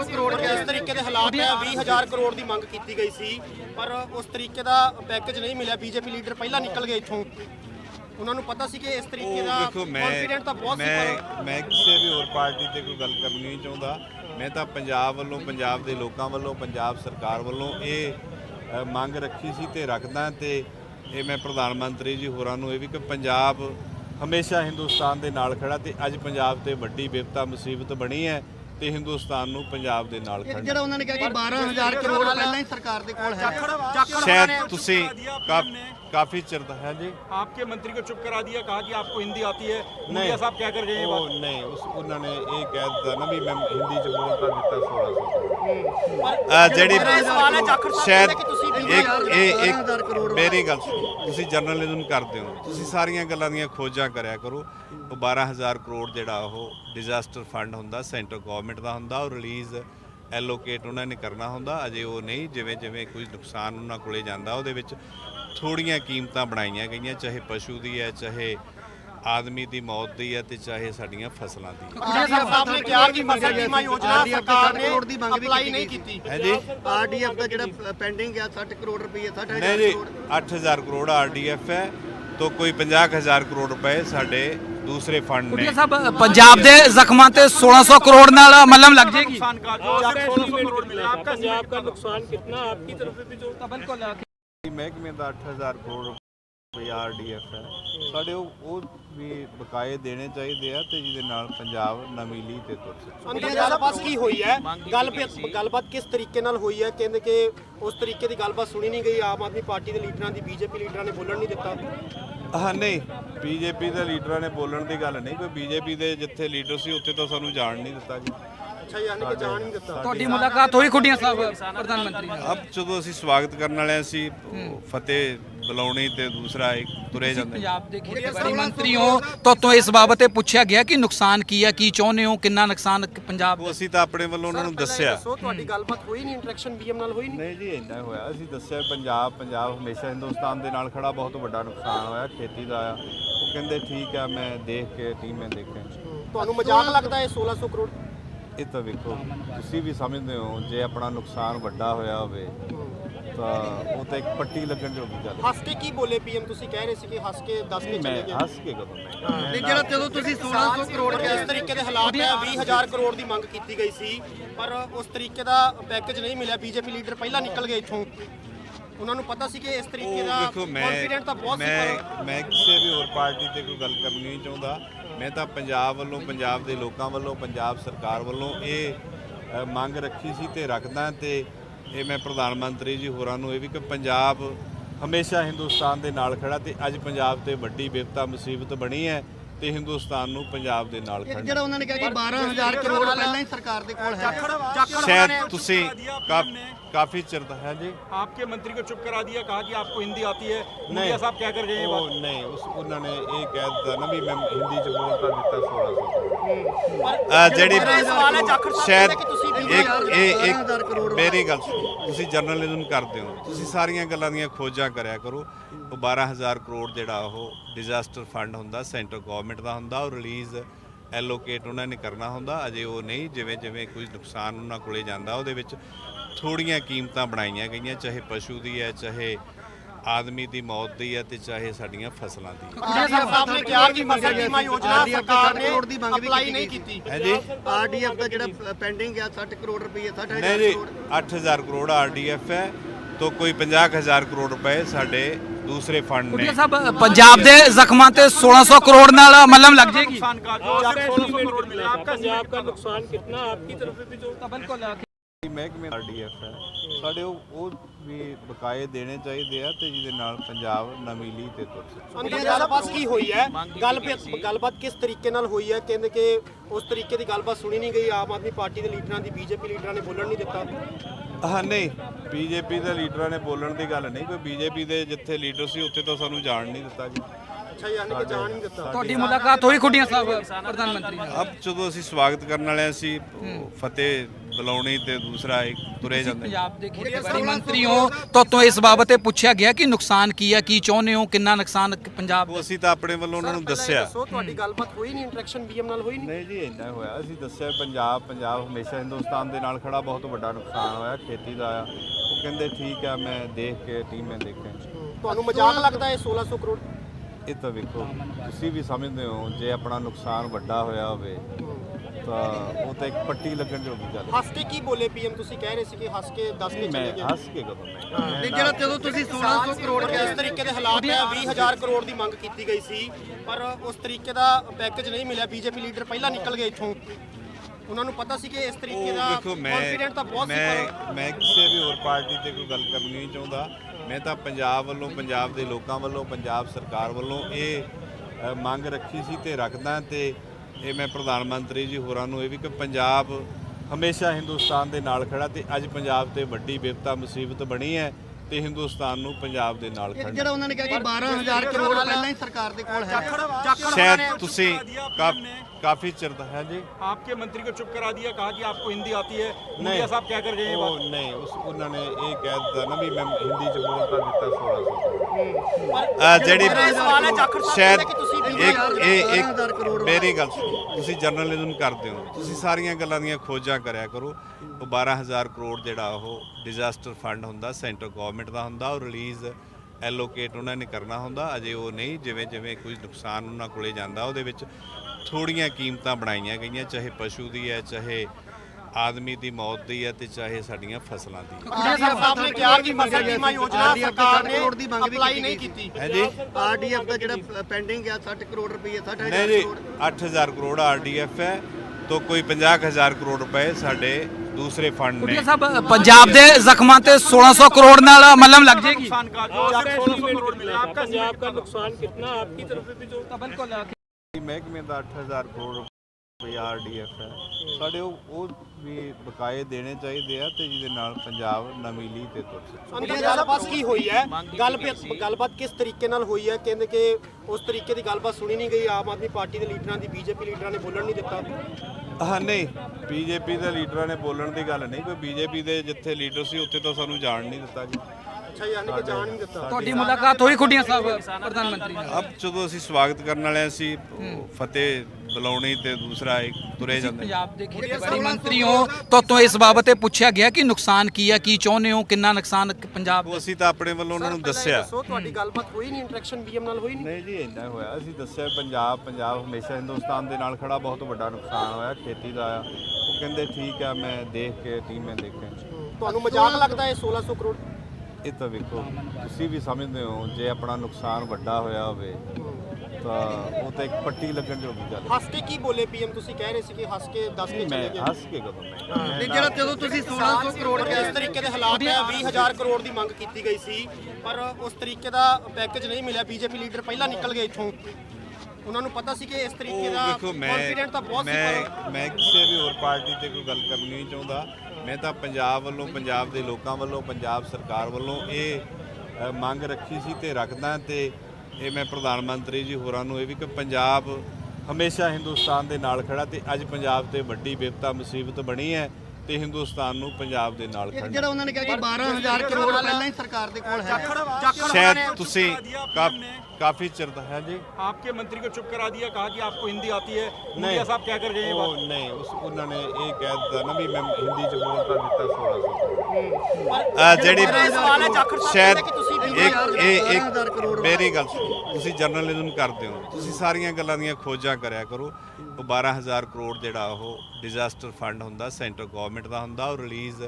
1600 ਕਰੋੜ ਇਸ ਤਰੀਕੇ ਦੇ ਹਾਲਾਤ ਹੈ 20000 ਕਰੋੜ ਦੀ ਮੰਗ ਕੀਤੀ ਗਈ ਸੀ ਪਰ ਉਸ ਤਰੀਕੇ ਦਾ ਪੈਕੇਜ ਨਹੀਂ ਮਿਲਿਆ ਬੀਜੇਪੀ ਲੀਡਰ ਪਹਿਲਾਂ ਨਿਕਲ ਗਏ ਇੱਥੋਂ। ਉਹਨਾਂ ਨੂੰ ਪਤਾ ਸੀ ਕਿ ਇਸ ਤਰੀਕੇ ਦਾ ਕੌਨਫੀਡੈਂਟ ਤਾਂ ਬਹੁਤ ਸੀ ਮੈਂ ਪਰ ਮੈਂ ਕਿਸੇ ਵੀ ਹੋਰ ਪਾਰਟੀ ਤੇ ਕੋਈ ਗੱਲ ਕਰਨੀ ਨਹੀਂ ਚਾਹੁੰਦਾ। ਮੈਂ ਤਾਂ ਪੰਜਾਬ ਵੱਲੋਂ ਪੰਜਾਬ ਦੇ ਲੋਕਾਂ ਵੱਲੋਂ ਪੰਜਾਬ ਸਰਕਾਰ ਵੱਲੋਂ ਇਹ ਮੰਗ ਰੱਖੀ ਸੀ ਤੇ ਰੱਖਦਾ ਤੇ ਇਹ ਮੈਂ ਪ੍ਰਧਾਨ ਮੰਤਰੀ ਜੀ ਹੋਰਾਂ ਨੂੰ ਇਹ ਵੀ ਕਿ ਪੰਜਾਬ ਹਮੇਸ਼ਾ ਹਿੰਦੁਸਤਾਨ ਦੇ ਨਾਲ ਖੜਾ ਤੇ ਅੱਜ ਪੰਜਾਬ ਤੇ ਵੱਡੀ ਵਿਪਤਾ ਮੁਸੀਬਤ ਬਣੀ ਹੈ। ਤੇ ਹਿੰਦੁਸਤਾਨ ਨੂੰ ਪੰਜਾਬ ਦੇ ਨਾਲ ਖੜਨਾ ਜਿਹੜਾ ਉਹਨਾਂ ਨੇ ਕਿਹਾ ਕਿ 12000 ਕਰੋੜ ਪਹਿਲਾਂ ਹੀ ਸਰਕਾਰ ਦੇ ਕੋਲ ਹੈ ਸ਼ਾਇਦ ਤੁਸੀਂ ਕਾ- ਕਾਫੀ ਚਿਰ ਦਾ ਹੈ ਜੀ आपके मंत्री को चुप करा दिया कहा कि आपको हिंदी आती है नहीं। मुखिया साहब क्या कर गए हैं ये बात ਉਹ ਨਹੀਂ ਉਸ ਉਹਨਾਂ ਨੇ ਇਹ ਕਹਿ ਦਿੱਤਾ ਨਾ ਵੀ ਮੈਂ ਹਿੰਦੀ ਚ ਬੋਲ ਤਾਂ ਦਿੱਤਾ 1600 ਆ ਜਿਹੜੀ ਮੇਰਾ ਸਵਾਲ ਹੈ ਜਾਖੜ ਸਾਹਿਬ ਸ਼ਾਇਦ ਕਹਿੰਦੇ ਕਿ ਤੁਸੀਂ ਵੀ ਇੱਕ ਇਹ 12,000 ਕਰੋੜ ਇੱਕ ਮੇਰੀ ਗੱਲ ਸੁਣੋ ਤੁਸੀਂ ਜਰਨਲਿਜ਼ਮ ਕਰਦੇ ਹੋ ਤੁਸੀਂ ਸਾਰੀਆਂ ਗੱਲਾਂ ਦੀਆਂ ਖੋਜਾਂ ਕਰਿਆ ਕਰੋ ਉਹ 12000 ਕਰੋੜ ਜਿਹੜਾ ਉਹ ਡਿਜ਼ਾਸਟਰ ਫੰਡ ਹੁੰਦਾ ਸੈਂਟਰ ਗਵਰਨਮੈਂਟ ਦਾ ਹੁੰਦਾ ਉਹ ਰਿਲੀਜ਼ ਐਲੋਕੇਟ ਉਹਨਾਂ ਨੇ ਕਰਨਾ ਹੁੰਦਾ ਅਜੇ ਉਹ ਨਹੀਂ ਜਿਵੇਂ ਜਿਵੇਂ ਕੋਈ ਨੁਕਸਾਨ ਉਹਨਾਂ ਕੋਲੇ ਜਾਂਦਾ ਉਹਦੇ ਵਿੱਚ ਥੋੜੀਆਂ ਕੀਮਤਾਂ ਬਣਾਈਆਂ ਗਈਆਂ ਚਾਹੇ ਪਸ਼ੂ ਦੀ ਹੈ ਚਾਹੇ ਆਦਮੀ ਦੀ ਮੌਤ ਦੀ ਹੈ ਤੇ ਚਾਹੇ ਸਾਡੀਆਂ ਫਸਲਾਂ ਦੀ ਸਾਹਿਬ ਨੇ ਕਿਹਾ ਕਿ ਫਸਲ ਬੀਮਾ ਯੋਜਨਾ ਸਰਕਾਰ ਨੇ ਕਰੋੜ ਦੀ ਮੰਗ ਵੀ ਅਪਲਾਈ ਕੀਤੀ ਨਹੀਂ। ਕੀਤੀ। ਹੈ ਜੀ? ਆਰਡੀਐਫ ਦਾ ਜਿਹੜਾ ਪੈਂਡਿੰਗ ਹੈ 60 ਕਰੋੜ ਰੁਪਏ 60000 ਨਹੀਂ ਜੀ ਕਰੋੜ 8000 ਕਰੋੜ ਆਰਡੀਐਫ ਹੈ। तो कोई 50000 ਕਰੋੜ ਰੁਪਏ ਸਾਡੇ ਦੂਸਰੇ ਫੰਡ ਨੇ ਕੁੜੀਆ ਸਾਹਿਬ ਪੰਜਾਬ ਦੇ ਜ਼ਖਮਾਂ ਤੇ 1600 ਕਰੋੜ ਨਾਲ ਮਲਮ ਲੱਗ ਜਾਏਗੀ नुकसान का जो आपको 1600 करोड़ मिला आपका पंजाब का नुकसान कितना आपकी तरफ से भी जो ਬਿਲਕੁਲ ਮਹਿਕਮੇ ਦਾ 8000 ਕਰੋੜ ਰੁਪਏ ਆਰਡੀਐਫ ਹੈ। ਸਾਡੇ ਉਹ ਉਹ ਵੀ ਬਕਾਏ ਦੇਣੇ ਚਾਹੀਦੇ ਆ ਤੇ ਜਿਹਦੇ ਨਾਲ ਪੰਜਾਬ ਨਵੀਂ ਲੀਹ ਤੇ ਤੁਰ ਸਕੇ। ਅੰਦਰ ਗੱਲਬਾਤ ਕੀ ਹੋਈ ਹੈ? ਗੱਲਬਾਤ ਗੱਲਬਾਤ ਕਿਸ ਤਰੀਕੇ ਨਾਲ ਹੋਈ ਹੈ? ਕਹਿੰਦੇ ਕਿ ਉਸ ਤਰੀਕੇ ਦੀ ਗੱਲਬਾਤ ਸੁਣੀ ਨਹੀਂ ਗਈ। ਆਮ ਆਦਮੀ ਪਾਰਟੀ ਦੇ ਲੀਡਰਾਂ ਦੀ ਬੀਜੇਪੀ ਲੀਡਰਾਂ ਨੇ ਬੋਲਣ ਨਹੀਂ ਦਿੱਤਾ। ਹਾਂ ਨਹੀਂ ਬੀਜੇਪੀ ਦੇ ਲੀਡਰਾਂ ਨੇ ਬੋਲਣ ਦੀ ਗੱਲ ਨਹੀਂ ਕੋਈ ਬੀਜੇਪੀ ਦੇ ਜਿੱਥੇ ਲੀਡਰ ਸੀ ਉੱਥੇ ਤਾਂ ਸਾਨੂੰ ਜਾਣ ਨਹੀਂ ਦਿੱਤਾ ਜੀ। ਅੱਛਾ ਯਾਨੀ ਕਿ ਜਾਣ ਨਹੀਂ ਦਿੱਤਾ। ਤੁਹਾਡੀ ਮੁਲਾਕਾਤ ਹੋਈ ਖੁੱਡੀਆਂ ਸਾਹਿਬ ਪ੍ਰਧਾਨ ਮੰਤਰੀ ਨਾਲ? ਅਬ ਜਦੋਂ ਅਸੀਂ ਸਵਾਗਤ ਕਰਨ ਵਾਲੇ ਸੀ ਫਤਿਹ ਬੁਲਾਉਣੀ ਤੇ ਦੂਸਰਾ ਇੱਕ ਤੁਰੇ ਜਾਂਦੇ ਪੰਜਾਬ ਦੇ ਖੇਤੀਬਾੜੀ ਮੰਤਰੀ ਹੋ ਤਾਂ ਤੋਂ ਇਸ ਬਾਬਤ ਇਹ ਪੁੱਛਿਆ ਗਿਆ ਕਿ ਨੁਕਸਾਨ ਕੀ ਹੈ ਕੀ ਚਾਹੁੰਦੇ ਹੋ ਕਿੰਨਾ ਨੁਕਸਾਨ ਪੰਜਾਬ ਉਹ ਅਸੀਂ ਤਾਂ ਆਪਣੇ ਵੱਲੋਂ ਉਹਨਾਂ ਨੂੰ ਦੱਸਿਆ। ਦੱਸੋ ਤੁਹਾਡੀ ਗੱਲਬਾਤ ਹੋਈ ਨਹੀਂ ਇੰਟਰੈਕਸ਼ਨ ਬੀਐਮ ਨਾਲ ਹੋਈ ਨਹੀਂ? ਨਹੀਂ ਜੀ ਇੰਨਾ ਹੋਇਆ। ਅਸੀਂ ਦੱਸਿਆ ਪੰਜਾਬ ਪੰਜਾਬ ਹਮੇਸ਼ਾ ਹਿੰਦੁਸਤਾਨ ਦੇ ਨਾਲ ਖੜਾ ਬਹੁਤ ਵੱਡਾ ਨੁਕਸਾਨ ਹੋਇਆ ਖੇਤੀ ਦਾ ਆ। ਉਹ ਕਹਿੰਦੇ ਠੀਕ ਆ ਮੈਂ ਦੇਖ ਕੇ ਟੀਮ ਮੈਂ ਦੇਖਿਆ। ਤੁਹਾਨੂੰ ਮਜ਼ਾਕ ਲੱਗਦਾ ਹੈ 1600 ਕਰੋੜ? ਇਹ ਤਾਂ ਵੇਖੋ ਤੁਸੀਂ ਵੀ ਸਮਝਦੇ ਹੋ ਜੇ ਆਪਣਾ ਨੁਕਸਾਨ ਵੱਡਾ ਹੋਇਆ ਹੋਵੇ ਤਾਂ ਉਹ ਤਾਂ ਇੱਕ ਪੱਟੀ ਲੱਗਣ ਜੋਗੀ ਗੱਲ ਹੈ। ਹੱਸ ਕੇ ਕੀ ਬੋਲੇ ਪੀਐਮ? ਤੁਸੀਂ ਕਹਿ ਰਹੇ ਸੀ ਕਿ ਹੱਸ ਕੇ ਦੱਸ ਕੇ ਮੈਂ ਚਲੇ ਗਏ। ਹੱਸ ਕੇ ਕਦੋਂ ਮੈਂ ਨਹੀਂ ਜਿਹੜਾ ਜਦੋਂ ਤੁਸੀਂ 1600 ਕਰੋੜ ਇਸ ਤਰੀਕੇ ਦੇ ਹਾਲਾਤ ਹੈ 20000 ਕਰੋੜ ਦੀ ਮੰਗ ਕੀਤੀ ਗਈ ਸੀ ਪਰ ਉਸ ਤਰੀਕੇ ਦਾ ਪੈਕੇਜ ਨਹੀਂ ਮਿਲਿਆ। ਬੀਜੇਪੀ ਲੀਡਰ ਪਹਿਲਾਂ ਨਿਕਲ ਗਏ ਇੱਥੋਂ। ਉਹਨਾਂ ਨੂੰ ਪਤਾ ਸੀ ਕਿ ਇਸ ਤਰੀਕੇ ਦਾ ਮੈਂ ਕੌਨਫੀਡੈਂਟ ਤਾਂ ਬਹੁਤ ਸੀ ਮੈਂ ਮੈਂ ਕਿਸੇ ਵੀ ਹੋਰ ਪਾਰਟੀ ਤੇ ਕੋਈ ਗੱਲ ਕਰਨੀ ਨਹੀਂ ਚਾਹੁੰਦਾ। ਮੈਂ ਤਾਂ ਪੰਜਾਬ ਵੱਲੋਂ ਪੰਜਾਬ ਦੇ ਲੋਕਾਂ ਵੱਲੋਂ ਪੰਜਾਬ ਸਰਕਾਰ ਵੱਲੋਂ ਇਹ ਮੰਗ ਰੱਖੀ ਸੀ ਤੇ ਰੱਖਦਾ ਤੇ ਇਹ ਮੈਂ ਪ੍ਰਧਾਨ ਮੰਤਰੀ ਜੀ ਹੋਰਾਂ ਨੂੰ ਇਹ ਵੀ ਕਿ ਪੰਜਾਬ ਹਮੇਸ਼ਾ ਹਿੰਦੁਸਤਾਨ ਦੇ ਨਾਲ ਖੜਾ ਤੇ ਅੱਜ ਪੰਜਾਬ ਤੇ ਵੱਡੀ ਵਿਪਤਾ ਮੁਸੀਬਤ ਬਣੀ ਹੈ। ਤੇ ਹਿੰਦੁਸਤਾਨ ਨੂੰ ਪੰਜਾਬ ਦੇ ਨਾਲ ਖੜਨਾ। ਜਿਹੜਾ ਉਹਨਾਂ ਨੇ ਕਿਹਾ ਕਿ 12000 ਕਰੋੜ ਪਹਿਲਾਂ ਹੀ ਸਰਕਾਰ ਦੇ ਕੋਲ ਹੈ। ਸ਼ਾਇਦ ਤੁਸੀਂ ਕਾਫੀ ਚਿਰ ਹੈ ਜੀ। ਆਪਕੇ ਮੰਤਰੀ ਕੋ ਚੁੱਪ ਕਰਾ ਦਿਆ ਕਹਾ ਕਿ ਆਪਕੋ ਹਿੰਦੀ ਆਤੀ ਹੈ। ਮੂਲੀਆ ਸਾਹਿਬ ਕਹਿ ਕਰ ਗਏ ਉਹ ਨਹੀਂ ਉਸ ਉਹਨਾਂ ਨੇ ਇਹ ਕਹਿ ਦਿੱਤਾ ਨਾ ਵੀ ਮੈਂ ਹਿੰਦੀ ਚ ਬੋਲਤਾ ਦਿੱਤਾ 1600 ਜਿਹੜੀ ਸ਼ਾਇਦ ਇੱਕ ਇਹ ਇੱਕ ਮੇਰੀ ਗੱਲ ਤੁਸੀਂ ਜਰਨਲਿਜ਼ਮ ਕਰਦੇ ਹੋ ਤੁਸੀਂ ਸਾਰੀਆਂ ਗੱਲਾਂ ਦੀਆਂ ਖੋਜਾਂ ਕਰਿਆ ਕਰੋ। ਉਹ 12000 ਕਰੋੜ ਜਿਹੜਾ ਉਹ ਡਿਜ਼ਾਸਟਰ ਫੰਡ ਹੁੰਦਾ ਸੈਂਟਰ ਗਵਰਨਮੈਂਟ ਦਾ ਹੁੰਦਾ ਉਹ ਰਿਲੀਜ਼ ਐਲੋਕੇਟ ਉਹਨਾਂ ਨੇ ਕਰਨਾ ਹੁੰਦਾ ਅਜੇ ਉਹ ਨਹੀਂ ਜਿਵੇਂ ਜਿਵੇਂ ਕੋਈ ਨੁਕਸਾਨ ਉਹਨਾਂ ਕੋਲੇ ਜਾਂਦਾ ਉਹਦੇ ਵਿੱਚ ਥੋੜੀਆਂ ਕੀਮਤਾਂ ਬਣਾਈਆਂ ਗਈਆਂ ਚਾਹੇ ਪਸ਼ੂ ਦੀ ਹੈ ਚਾਹੇ ਆਦਮੀ ਦੀ ਮੌਤ ਦੀ ਹੈ ਤੇ ਚਾਹੇ ਸਾਡੀਆਂ ਫਸਲਾਂ ਦੀ ਹੈ। ਖੁੱਡੀਆ ਸਾਹਿਬ ਨੇ ਕਿਹਾ ਕਿ ਫਸਲ ਬੀਮਾ ਯੋਜਨਾ RDF ਸਰਕਾਰ ਨੇ ਕਰੋੜ ਦੀ ਮੰਗ ਵੀ ਅਪਲਾਈ ਕੀਤੀ ਨਹੀਂ ਗਈ। ਕੀਤੀ ਹੈ ਜੀ ਆਰਡੀਐਫ ਦਾ ਜਿਹੜਾ ਪੈਂਡਿੰਗ ਹੈ 60 ਕਰੋੜ ਰੁਪਏ 60000 ਨਹੀਂ ਜੀ ਕਰੋੜ 8000 ਕਰੋੜ ਆਰਡੀਐਫ ਹੈ ਤਾਂ ਕੋਈ 50000 ਕਰੋੜ ਰੁਪਏ ਸਾਡੇ ਦੂਸਰੇ ਫੰਡ ਨੇ ਕੁੜੀਆ ਸਾਹਿਬ ਪੰਜਾਬ ਦੇ ਜ਼ਖਮਾਂ ਤੇ 1600 ਕਰੋੜ ਨਾਲ ਮਲਮ ਲੱਗ ਜਾਏਗੀ नुकसान का जो आपको 1600 करोड़ मिला आपका पंजाब का नुकसान कितना आपकी तरफ से भी जो ਬਿਲਕੁਲ ਮਹਿਕਮੇ ਆਰਡੀਐਫ ਹੈ। ਸਾਡੇ ਉਹ ਉਹ ਵੀ ਬਕਾਏ ਦੇਣੇ ਚਾਹੀਦੇ ਆ ਤੇ ਜਿਹਦੇ ਨਾਲ ਪੰਜਾਬ ਨਵੀਂ ਲੀਹ ਤੇ ਤੁਰ ਸਕੇ। ਅੰਦਰ ਗੱਲਬਾਤ ਕੀ ਹੋਈ ਹੈ? ਗੱਲਬਾਤ ਗੱਲਬਾਤ ਕਿਸ ਤਰੀਕੇ ਨਾਲ ਹੋਈ ਹੈ? ਕਹਿੰਦੇ ਕਿ ਉਸ ਤਰੀਕੇ ਦੀ ਗੱਲਬਾਤ ਸੁਣੀ ਨਹੀਂ ਗਈ। ਆਮ ਆਦਮੀ ਪਾਰਟੀ ਦੇ ਲੀਡਰਾਂ ਦੀ ਬੀਜੇਪੀ ਲੀਡਰਾਂ ਨੇ ਬੋਲਣ ਨਹੀਂ ਦਿੱਤਾ। ਹਾਂ ਨਹੀਂ। ਬੀਜੇਪੀ ਦੇ ਲੀਡਰਾਂ ਨੇ ਬੋਲਣ ਦੀ ਗੱਲ ਨਹੀਂ। ਕੋਈ ਬੀਜੇਪੀ ਦੇ ਜਿੱਥੇ ਲੀਡਰ ਸੀ ਉੱਥੇ ਤਾਂ ਸਾਨੂੰ ਜਾਣ ਨਹੀਂ ਦਿੱਤਾ ਜੀ। ਅੱਛਾ ਯਾਨੀ ਕਿ ਜਾਣ ਨਹੀਂ ਦਿੱਤਾ। ਤੁਹਾਡੀ ਮੁਲਾਕਾਤ ਹੋਈ ਖੁੱਡੀਆਂ ਸਾਹਿਬ ਪ੍ਰਧਾਨ ਮੰਤਰੀ ਨਾਲ? ਅਬ ਜਦੋਂ ਅਸੀਂ ਸਵਾਗਤ ਕਰਨ ਵਾਲੇ ਸੀ ਫਤਿਹ ਬੁਲਾਉਣੀ ਤੇ ਦੂਸਰਾ ਇੱਕ ਤੁਰੇ ਜਾਂਦੇ। ਪੰਜਾਬ ਦੇ ਖੇਤੀਬਾੜੀ ਮੰਤਰੀ ਹੋ ਤਾਂ ਤੋਂ ਇਸ ਬਾਬਤ ਇਹ ਪੁੱਛਿਆ ਗਿਆ ਕਿ ਨੁਕਸਾਨ ਕੀ ਹੈ ਕੀ ਚਾਹੁੰਦੇ ਹੋ ਕਿੰਨਾ ਨੁਕਸਾਨ ਪੰਜਾਬ ਉਹ ਅਸੀਂ ਤਾਂ ਆਪਣੇ ਵੱਲੋਂ ਉਹਨਾਂ ਨੂੰ ਦੱਸਿਆ। ਦੱਸੋ ਤੁਹਾਡੀ ਗੱਲਬਾਤ ਹੋਈ ਨਹੀਂ ਇੰਟਰੈਕਸ਼ਨ ਬੀਐਮ ਨਾਲ ਹੋਈ ਨਹੀਂ? ਨਹੀਂ ਜੀ ਇੰਨਾ ਹੋਇਆ। ਅਸੀਂ ਦੱਸਿਆ ਪੰਜਾਬ ਪੰਜਾਬ ਹਮੇਸ਼ਾ ਹਿੰਦੁਸਤਾਨ ਦੇ ਨਾਲ ਖੜਾ ਬਹੁਤ ਵੱਡਾ ਨੁਕਸਾਨ ਹੋਇਆ ਖੇਤੀ ਦਾ ਆ ਉਹ ਕਹਿੰਦੇ ਠੀਕ ਆ ਮੈਂ ਦੇਖ ਕੇ ਟੀਮ ਮੈਂ ਦੇਖਿਆ। ਤੁਹਾਨੂੰ ਮਜ਼ਾਕ ਲੱਗਦਾ ਹੈ 1600 ਕਰੋੜ ਇਹ ਤਾਂ ਵੇਖੋ ਤੁਸੀਂ ਵੀ ਸਮਝਦੇ ਹੋ ਜੇ ਆਪਣਾ ਨੁਕਸਾਨ ਵੱਡਾ ਹੋਇਆ ਹੋਵੇ ਤਾਂ ਉਹ ਤਾਂ ਇੱਕ ਪੱਟੀ ਲੱਗਣ ਜੋਗੀ ਗੱਲ ਹੈ। ਹੱਸ ਕੇ ਕੀ ਬੋਲੇ ਪੀਐਮ? ਤੁਸੀਂ ਕਹਿ ਰਹੇ ਸੀ ਕਿ ਹੱਸ ਕੇ ਦੱਸ ਕੇ ਮੈਂ ਚਲੇ ਗਏ। ਹੱਸ ਕੇ ਕਦੋਂ ਮੈਂ ਨਹੀਂ ਜਿਹੜਾ ਜਦੋਂ ਤੁਸੀਂ 1600 ਕਰੋੜ ਪਰ ਇਸ ਤਰੀਕੇ ਦੇ ਹਾਲਾਤ ਹੈ 20000 ਕਰੋੜ ਦੀ ਮੰਗ ਕੀਤੀ ਗਈ ਸੀ ਪਰ ਉਸ ਤਰੀਕੇ ਦਾ ਪੈਕੇਜ ਨਹੀਂ ਮਿਲਿਆ। ਬੀਜੇਪੀ ਲੀਡਰ ਪਹਿਲਾਂ ਨਿਕਲ ਗਏ ਇੱਥੋਂ। ਉਹਨਾਂ ਨੂੰ ਪਤਾ ਸੀ ਕਿ ਇਸ ਤਰੀਕੇ ਉਹ ਦਾ ਵੇਖੋ ਮੈਂ ਕੌਨਫੀਡੈਂਟ ਤਾਂ ਬਹੁਤ ਸੀ ਮੈਂ ਪਰ ਮੈਂ ਕਿਸੇ ਵੀ ਹੋਰ ਪਾਰਟੀ ਤੇ ਕੋਈ ਗੱਲ ਕਰਨੀ ਨਹੀਂ ਚਾਹੁੰਦਾ। ਮੈਂ ਤਾਂ ਪੰਜਾਬ ਵੱਲੋਂ, ਪੰਜਾਬ ਦੇ ਲੋਕਾਂ ਵੱਲੋਂ, ਪੰਜਾਬ ਸਰਕਾਰ ਵੱਲੋਂ ਇਹ ਮੰਗ ਰੱਖੀ ਸੀ ਤੇ ਰੱਖਦਾ ਤੇ ਇਹ ਮੈਂ ਪ੍ਰਧਾਨ ਮੰਤਰੀ ਜੀ ਹੋਰਾਂ ਨੂੰ ਇਹ ਵੀ ਕਿ ਪੰਜਾਬ ਹਮੇਸ਼ਾ ਹਿੰਦੁਸਤਾਨ ਦੇ ਨਾਲ ਖੜਾ ਤੇ ਅੱਜ ਪੰਜਾਬ ਤੇ ਵੱਡੀ ਵਿਪਤਾ ਮੁਸੀਬਤ ਬਣੀ ਹੈ। ਤੇ ਹਿੰਦੁਸਤਾਨ ਨੂੰ ਪੰਜਾਬ ਦੇ ਨਾਲ ਖੜਨਾ। ਜਿਹੜਾ ਉਹਨਾਂ ਨੇ ਕਿਹਾ ਕਿ 12000 ਕਰੋੜ ਪਹਿਲਾਂ ਹੀ ਸਰਕਾਰ ਦੇ ਕੋਲ ਹੈ। ਸ਼ਾਇਦ ਤੁਸੀਂ ਕਾਫੀ ਚਿਰ ਹੈ ਜੀ। ਆਪਕੇ ਮੰਤਰੀ ਕੋ ਚੁੱਪ ਕਰਾ ਦਿਆ ਕਹਾ ਕਿ ਆਪਕੋ ਹਿੰਦੀ ਆਤੀ ਹੈ। ਮੁੰਡਿਆ ਸਾਹਿਬ ਕਿਆ ਕਰ ਗਏ ਉਹ ਨਹੀਂ ਉਸ ਉਹਨਾਂ ਨੇ ਇਹ ਕਹਿ ਦਿੱਤਾ ਨਾ ਵੀ ਮੈਂ ਹਿੰਦੀ ਚ ਬੋਲਤਾ ਦਿੱਤਾ 1600 ਜਿਹੜੀ ਸ਼ਾਇਦ ਇੱਕ ਇਹ ਇੱਕ ਮੇਰੀ ਗੱਲ ਤੁਸੀਂ ਜਰਨਲਿਜ਼ਮ ਕਰਦੇ ਹੋ। ਤੁਸੀਂ ਸਾਰੀਆਂ ਗੱਲਾਂ ਦੀਆਂ ਖੋਜਾਂ ਕਰਿਆ ਕਰੋ। ਉਹ 12000 ਕਰੋੜ ਜਿਹੜਾ ਉਹ ਡਿਜ਼ਾਸਟਰ ਫੰਡ ਹੁੰਦਾ ਸੈਂਟਰ ਗਵਰਨਮੈਂਟ ਦਾ ਹੁੰਦਾ ਉਹ ਰਿਲੀਜ਼ ਐਲੋਕੇਟ ਉਹਨਾਂ ਨੇ ਕਰਨਾ ਹੁੰਦਾ ਅਜੇ ਉਹ ਨਹੀਂ ਜਿਵੇਂ ਜਿਵੇਂ ਕੋਈ ਨੁਕਸਾਨ ਉਹਨਾਂ ਕੋਲੇ ਜਾਂਦਾ ਉਹਦੇ ਵਿੱਚ ਥੋੜੀਆਂ ਕੀਮਤਾਂ ਬਣਾਈਆਂ ਗਈਆਂ ਚਾਹੇ ਪਸ਼ੂ ਦੀ ਹੈ ਚਾਹੇ ਆਦਮੀ ਦੀ ਮੌਤ ਦੀ ਹੈ ਤੇ ਚਾਹੇ ਸਾਡੀਆਂ ਫਸਲਾਂ ਦੀ ਸਾਹਿਬ ਨੇ ਕਿਹਾ ਕਿ ਫਸਲ ਬੀਮਾ ਯੋਜਨਾ RDF ਸਰਕਾਰ ਨੇ ਕਰੋੜ ਦੀ ਮੰਗ ਵੀ ਅਪਲਾਈ ਕੀਤੀ ਨਹੀਂ ਗਈ ਕੀਤੀ। ਹੈ ਜੀ ਆਰਡੀਐਫ ਦਾ ਜਿਹੜਾ ਪੈਂਡਿੰਗ ਆ 60 ਕਰੋੜ ਰੁਪਏ 60000 ਨਹੀਂ ਜੀ ਕਰੋੜ। 8000 ਕਰੋੜ ਆਰਡੀਐਫ ਹੈ ਤਾਂ ਕੋਈ 50000 ਕਰੋੜ ਰੁਪਏ ਸਾਡੇ ਦੂਸਰੇ ਫੰਡ ਨੇ ਕੁੜੀਆ ਸਾਹਿਬ ਪੰਜਾਬ ਦੇ ਜ਼ਖਮਾਂ ਤੇ 1600 ਕਰੋੜ ਨਾਲ ਮਲਮ ਲੱਗ ਜਾਏਗੀ नुकसान का जो आपका सोलह करोड़ मिला आपका पंजाब का नुकसान कितना आपकी तरफ से भी जो ਬਿਲਕੁਲ ਮਹਿਕਮੇ ਦਾ 8000 ਕਰੋੜ ਰੁਪਏ ਆਰਡੀਐਫ ਹੈ ਸਾਡੇ ਉਹ ਉਹ ਵੀ ਬਕਾਏ ਦੇਣੇ ਚਾਹੀਦੇ ਆ ਤੇ ਜਿਹਦੇ ਨਾਲ ਪੰਜਾਬ ਨਵੀਂ ਲੀਹ ਤੇ ਤੁਰ ਸਕੇ। ਅੰਦਰ ਗੱਲਬਾਤ ਕੀ ਹੋਈ ਹੈ? ਗੱਲ ਗੱਲਬਾਤ ਕਿਸ ਤਰੀਕੇ ਨਾਲ ਹੋਈ ਹੈ? ਕਹਿੰਦੇ ਕਿ ਉਸ ਤਰੀਕੇ ਦੀ ਗੱਲਬਾਤ ਸੁਣੀ ਨਹੀਂ ਗਈ। ਆਮ ਆਦਮੀ ਪਾਰਟੀ ਦੇ ਲੀਡਰਾਂ ਦੀ ਬੀਜੇਪੀ ਲੀਡਰਾਂ ਨੇ ਬੋਲਣ ਨਹੀਂ ਦਿੱਤਾ। ਹਾਂ ਨਹੀਂ। ਬੀਜੇਪੀ ਦੇ ਲੀਡਰਾਂ ਨੇ ਬੋਲਣ ਦੀ ਗੱਲ ਨਹੀਂ। ਕੋਈ ਬੀਜੇਪੀ ਦੇ ਜਿੱਥੇ ਲੀਡਰ ਸੀ ਉੱਥੇ ਤਾਂ ਸਾਨੂੰ ਜਾਣ ਨਹੀਂ ਦਿੱਤਾ ਜੀ। ਅੱਛਾ ਯਾਨੀ ਕਿ ਜਾਣ ਨਹੀਂ ਦਿੱਤਾ। ਤੁਹਾਡੀ ਮੁਲਾਕਾਤ ਹੋਈ ਖੁੱਡੀਆਂ ਸਾਹਿਬ ਪ੍ਰਧਾਨ ਮੰਤਰੀ ਨਾਲ? ਅਬ ਜਦੋਂ ਅਸੀਂ ਸਵਾਗਤ ਕਰਨ ਵਾਲੇ ਸੀ ਫਤਿਹ ਬੁਲਾਉਣੀ ਤੇ ਦੂਸਰਾ ਇੱਕ ਤੁਰੇ ਜਾਂਦੇ ਪੰਜਾਬ ਦੇ ਖੇਤੀਬਾੜੀ ਮੰਤਰੀ ਹੋ ਤਾਂ ਤੋਂ ਇਸ ਬਾਬਤ ਇਹ ਪੁੱਛਿਆ ਗਿਆ ਕਿ ਨੁਕਸਾਨ ਕੀ ਹੈ ਕੀ ਚਾਹੁੰਦੇ ਹੋ ਕਿੰਨਾ ਨੁਕਸਾਨ ਪੰਜਾਬ ਉਹ ਅਸੀਂ ਤਾਂ ਆਪਣੇ ਵੱਲੋਂ ਉਹਨਾਂ ਨੂੰ ਦੱਸਿਆ। ਦੱਸੋ ਤੁਹਾਡੀ ਗੱਲਬਾਤ ਹੋਈ ਨਹੀਂ ਇੰਟਰੈਕਸ਼ਨ ਬੀਐਮ ਨਾਲ ਹੋਈ ਨਹੀਂ? ਨਹੀਂ ਜੀ ਇੰਨਾ ਹੋਇਆ। ਅਸੀਂ ਦੱਸਿਆ ਪੰਜਾਬ ਪੰਜਾਬ ਹਮੇਸ਼ਾ ਹਿੰਦੁਸਤਾਨ ਦੇ ਨਾਲ ਖੜਾ ਬਹੁਤ ਵੱਡਾ ਨੁਕਸਾਨ ਹੋਇਆ ਖੇਤੀ ਦਾ। ਆ ਉਹ ਕਹਿੰਦੇ ਠੀਕ ਆ ਮੈਂ ਦੇਖ ਕੇ ਟੀਮ ਮੈਂ ਦੇਖਿਆ ਤੁਹਾਨੂੰ ਮਜ਼ਾਕ ਲੱਗਦਾ ਹੈ 1600 ਕਰੋੜ? ਇਹ ਤਾਂ ਵੇਖੋ ਤੁਸੀਂ ਵੀ ਸਮਝਦੇ ਹੋ ਜੇ ਆਪਣਾ ਨੁਕਸਾਨ ਵੱਡਾ ਹੋਇਆ ਹੋਵੇ ਤਾਂ ਉਹ ਤਾਂ ਇੱਕ ਪੱਟੀ ਲੱਗਣ ਜੋਗੀ ਗੱਲ ਹੈ। ਹੱਸ ਕੇ ਕੀ ਬੋਲੇ ਪੀਐਮ? ਤੁਸੀਂ ਕਹਿ ਰਹੇ ਸੀ ਕਿ ਹੱਸ ਕੇ ਦੱਸ ਕੇ ਮੈਂ ਚਲੇ ਗਏ। ਹੱਸ ਕੇ ਕਦੋਂ ਮੈਂ ਨਹੀਂ ਜਿਹੜਾ ਜਦੋਂ ਤੁਸੀਂ 1600 ਕਰੋੜ ਪਰ ਇਸ ਤਰੀਕੇ ਦੇ ਹਾਲਾਤ ਹੈ 20000 ਕਰੋੜ ਦੀ ਮੰਗ ਕੀਤੀ ਗਈ ਸੀ ਪਰ ਉਸ ਤਰੀਕੇ ਦਾ ਪੈਕੇਜ ਨਹੀਂ ਮਿਲਿਆ। ਬੀਜੇਪੀ ਲੀਡਰ ਪਹਿਲਾਂ ਨਿਕਲ ਗਏ ਇੱਥੋਂ। ਉਹਨਾਂ ਨੂੰ ਪਤਾ ਸੀ ਕਿ ਇਸ ਤਰੀਕੇ ਦਾ ਮੈਂ ਕੌਨਫੀਡੈਂਟ ਤਾਂ ਬਹੁਤ ਸੀ ਮੈਂ ਪਰ ਮੈਂ ਕਿਸੇ ਵੀ ਹੋਰ ਪਾਰਟੀ ਤੇ ਕੋਈ ਗੱਲ ਕਰਨੀ ਨਹੀਂ ਚਾਹੁੰਦਾ। ਮੈਂ ਤਾਂ ਪੰਜਾਬ ਵੱਲੋਂ ਪੰਜਾਬ ਦੇ ਲੋਕਾਂ ਵੱਲੋਂ ਪੰਜਾਬ ਸਰਕਾਰ ਵੱਲੋਂ ਇਹ ਅ, ਮੰਗ ਰੱਖੀ ਸੀ ਤੇ ਰੱਖਦਾ ਤੇ ਇਹ ਮੈਂ ਪ੍ਰਧਾਨ ਮੰਤਰੀ ਜੀ ਹੋਰਾਂ ਨੂੰ ਇਹ ਵੀ ਕਿ ਪੰਜਾਬ ਹਮੇਸ਼ਾ ਹਿੰਦੁਸਤਾਨ ਦੇ ਨਾਲ ਖੜਾ ਤੇ ਅੱਜ ਪੰਜਾਬ ਤੇ ਵੱਡੀ ਵਿਪਤਾ ਮੁਸੀਬਤ ਬਣੀ ਹੈ। ਤੇ ਹਿੰਦੁਸਤਾਨ ਨੂੰ ਪੰਜਾਬ ਦੇ ਨਾਲ ਇਹ ਖੜਨਾ ਜਿਹੜਾ ਉਹਨਾਂ ਨੇ ਕਿਹਾ ਕਿ 12000 ਕਰੋੜ ਪਹਿਲਾਂ ਹੀ ਸਰਕਾਰ ਦੇ ਕੋਲ ਹੈ ਸ਼ਾਇਦ ਤੁਸੀਂ ਕਾ- ਕਾਫੀ ਚਿਰ ਦਾ ਹੈ ਜੀ आपके मंत्री को चुप करा दिया कहा कि आपको हिंदी आती है नहीं। मुखिया साहब क्या कर गए ये बात ਉਹ ਨਹੀਂ ਉਸ ਉਹਨਾਂ ਨੇ ਇਹ ਕਹਿ ਦਿੱਤਾ ਨਾ ਵੀ ਮੈਂ ਹਿੰਦੀ ਚ ਬੋਲਤਾ ਦਿੱਤਾ 1600 ਆ ਜਿਹੜੀ ਮੇਰਾ ਸਵਾਲ ਹੈ ਜਾਖੜ ਸਾਹਿਬ ਸ਼ਾਇਦ ਕਹਿੰਦੇ ਕਿ ਤੁਸੀਂ ਵੀ ਇੱਕ ਇਹ ਬਾਰਾਂ ਹਜ਼ਾਰ ਇੱਕ ਕਰੋੜ ਮੇਰੀ ਗੱਲ ਸੁਣੋ ਤੁਸੀਂ ਜਰਨਲਿਜ਼ਮ ਕਰਦੇ ਹੋ ਤੁਸੀਂ ਸਾਰੀਆਂ ਗੱਲਾਂ ਦੀਆਂ ਖੋਜਾਂ ਕਰਿਆ ਕਰੋ ਉਹ 12000 ਕਰੋੜ ਜਿਹੜਾ ਉਹ ਡਿਜ਼ਾਸਟਰ ਫੰਡ ਹੁੰਦਾ ਸੈਂਟਰ ਗਵਰਨਮੈਂਟ ਦਾ ਹੁੰਦਾ ਉਹ ਰਿਲੀਜ਼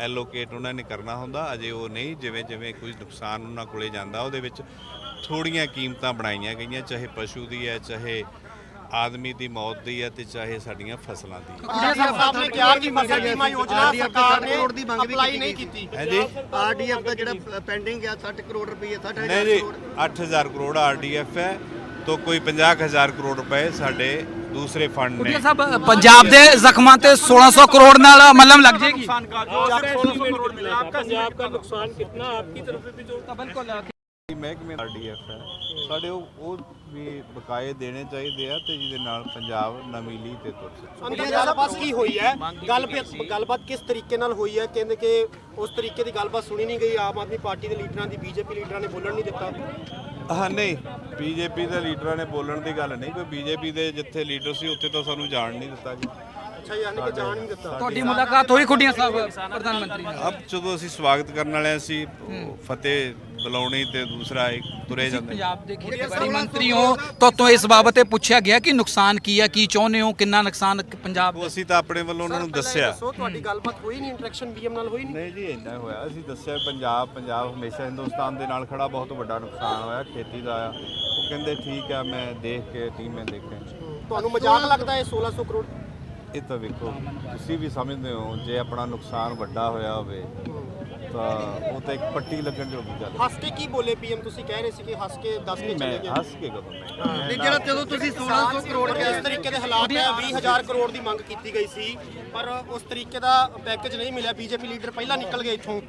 ਐਲੋਕੇਟ ਉਹਨਾਂ ਨੇ ਕਰਨਾ ਹੁੰਦਾ ਅਜੇ ਉਹ ਨਹੀਂ ਜਿਵੇਂ ਜਿਵੇਂ ਕੋਈ ਨੁਕਸਾਨ ਉਹਨਾਂ ਕੋਲੇ ਜਾਂਦਾ ਉਹਦੇ ਵਿੱਚ ਥੋੜੀਆਂ ਕੀਮਤਾਂ ਬਣਾਈਆਂ ਗਈਆਂ ਚਾਹੇ ਪਸ਼ੂ ਦੀ ਹੈ ਚਾਹੇ ਆਦਮੀ ਦੀ ਮੌਤ ਦੀ ਹੈ ਤੇ ਚਾਹੇ ਸਾਡੀਆਂ ਫਸਲਾਂ ਦੀ। ਹੈ ਆਰਡੀਐਫ ਸਾਹਿਬ ਨੇ ਕਿਹਾ ਕਿ ਫਸਲ ਬੀਮਾ ਯੋਜਨਾ RDF ਸਰਕਾਰ ਨੇ ਕਰੋੜ ਦੀ ਮੰਗ ਵੀ ਅਪਲਾਈ ਨਹੀਂ। ਕੀਤੀ। ਹੈ ਜੀ ਆਰਡੀਐਫ ਦਾ ਜਿਹੜਾ ਪੈਂਡਿੰਗ ਆ 60 ਕਰੋੜ ਰੁਪਏ 60000 ਨਹੀਂ ਜੀ ਕਰੋੜ। 8000 ਕਰੋੜ ਆਰਡੀਐਫ ਹੈ ਤਾਂ ਕੋਈ 50000 ਕਰੋੜ ਰੁਪਏ ਸਾਡੇ ਦੂਸਰੇ ਫੰਡ ਨੇ। ਸਭ ਪੰਜਾਬ ਦੇ ਜ਼ਖਮਾਂ ਤੇ 1600 ਕਰੋੜ ਨਾਲ ਮਲਮ ਲੱਗ ਜਾਏਗੀ। नुकसान का जो आपका एस्टिमेट कितना आपका पंजाब का नुकसान कितना आपकी तरफ से भी जो ਮਹਿਕਮੇ ਆਰਡੀਐਫ ਹੈ। ਸਾਡੇ ਉਹ ਵੀ ਬਕਾਏ ਦੇਣੇ ਚਾਹੀਦੇ ਆ ਤੇ ਜਿਹਦੇ ਨਾਲ ਪੰਜਾਬ ਨਵੀਲੀ ਤੇ ਤੁਰ ਸਕੇ। ਅੰਦਰ ਗੱਲਬਾਤ ਕੀ ਹੋਈ ਹੈ? ਗੱਲ ਗੱਲਬਾਤ ਕਿਸ ਤਰੀਕੇ ਨਾਲ ਹੋਈ ਹੈ? ਕਹਿੰਦੇ ਕਿ ਉਸ ਤਰੀਕੇ ਦੀ ਗੱਲਬਾਤ ਸੁਣੀ ਨਹੀਂ ਗਈ। ਆਮ ਆਦਮੀ ਪਾਰਟੀ ਦੇ ਲੀਡਰਾਂ ਦੀ ਬੀਜੇਪੀ ਲੀਡਰਾਂ ਨੇ ਬੋਲਣ ਨਹੀਂ ਦਿੱਤਾ। ਹਾਂ ਨਹੀਂ ਬੀਜੇਪੀ ਦੇ ਲੀਡਰਾਂ ਨੇ ਬੋਲਣ ਦੀ ਗੱਲ ਨਹੀਂ ਕੋਈ ਬੀਜੇਪੀ ਦੇ ਜਿੱਥੇ ਲੀਡਰ ਸੀ ਉੱਥੇ ਤਾਂ ਸਾਨੂੰ ਜਾਣ ਨਹੀਂ ਦਿੱਤਾ ਜੀ। ਅੱਛਾ ਯਾਨੀ ਕਿ ਜਾਣ ਨਹੀਂ ਦਿੱਤਾ। ਤੁਹਾਡੀ ਮੁਲਾਕਾਤ ਹੋਈ ਖੁੱਡੀਆਂ ਸਾਹਿਬ ਪ੍ਰਧਾਨ ਮੰਤਰੀ ਨਾਲ? ਅਬ ਜਦੋਂ ਅਸੀਂ ਸਵਾਗਤ ਕਰਨ ਵਾਲੇ ਸੀ ਫਤਿਹ ਬੁਲਾਉਣੀ ਤੇ ਦੂਸਰਾ ਇੱਕ ਤੁਰੇ ਜਾਂਦੇ ਪੰਜਾਬ ਦੇ ਖੇਤੀਬਾੜੀ ਮੰਤਰੀ ਹੋ ਤਾਂ ਤੋਂ ਇਸ ਬਾਬਤ ਇਹ ਪੁੱਛਿਆ ਗਿਆ ਕਿ ਨੁਕਸਾਨ ਕੀ ਹੈ ਕੀ ਚਾਹੁੰਦੇ ਹੋ ਕਿੰਨਾ ਨੁਕਸਾਨ ਪੰਜਾਬ ਉਹ ਅਸੀਂ ਤਾਂ ਆਪਣੇ ਵੱਲੋਂ ਉਹਨਾਂ ਨੂੰ ਦੱਸਿਆ। ਸੋ ਤੁਹਾਡੀ ਗੱਲਬਾਤ ਹੋਈ ਨਹੀਂ ਇੰਟਰੈਕਸ਼ਨ ਬੀਐਮ ਨਾਲ ਹੋਈ ਨਹੀਂ? ਨਹੀਂ ਜੀ ਇੰਨਾ ਹੋਇਆ। ਅਸੀਂ ਦੱਸਿਆ ਪੰਜਾਬ ਪੰਜਾਬ ਹਮੇਸ਼ਾ ਹਿੰਦੁਸਤਾਨ ਦੇ ਨਾਲ ਖੜਾ ਬਹੁਤ ਵੱਡਾ ਨੁਕਸਾਨ ਹੋਇਆ ਖੇਤੀ ਦਾ ਆ। ਉਹ ਕਹਿੰਦੇ ਠੀਕ ਆ ਮੈਂ ਦੇਖ ਕੇ ਟੀਮੇ ਦੇਖੇ ਤੁਹਾਨੂੰ ਮਜ਼ਾਕ ਲੱਗਦਾ ਹੈ 1600 ਕਰੋੜ? ਇਹ ਤਾਂ ਵੇਖੋ ਤੁਸੀਂ ਵੀ ਸਮਝਦੇ ਹੋ ਜੇ ਆਪਣਾ ਨੁਕਸਾਨ ਵੱਡਾ ਹੋਇਆ ਹੋਵੇ ਤਾਂ ਉਹ ਤਾਂ ਇੱਕ ਪੱਟੀ ਲੱਗਣ ਜੋਗੀ ਗੱਲ ਹੈ। ਹੱਸ ਕੇ ਕੀ ਬੋਲੇ ਪੀਐਮ? ਤੁਸੀਂ ਕਹਿ ਰਹੇ ਸੀ ਕਿ ਹੱਸ ਕੇ ਦੱਸ ਕੇ ਮੈਂ ਚਲੇ ਗਏ। ਹੱਸ ਕੇ ਕਦੋਂ ਮੈਂ ਨਹੀਂ ਜਿਹੜਾ ਜਦੋਂ ਤੁਸੀਂ 1600 ਕਰੋੜ ਇਸ ਤਰੀਕੇ ਦੇ ਹਾਲਾਤ ਹੈ 20000 ਕਰੋੜ ਦੀ ਮੰਗ ਕੀਤੀ ਗਈ ਸੀ ਪਰ ਉਸ ਤਰੀਕੇ ਦਾ ਪੈਕੇਜ ਨਹੀਂ ਮਿਲਿਆ। ਬੀਜੇਪੀ ਲੀਡਰ ਪਹਿਲਾਂ ਨਿਕਲ ਗਏ ਇੱਥੋਂ।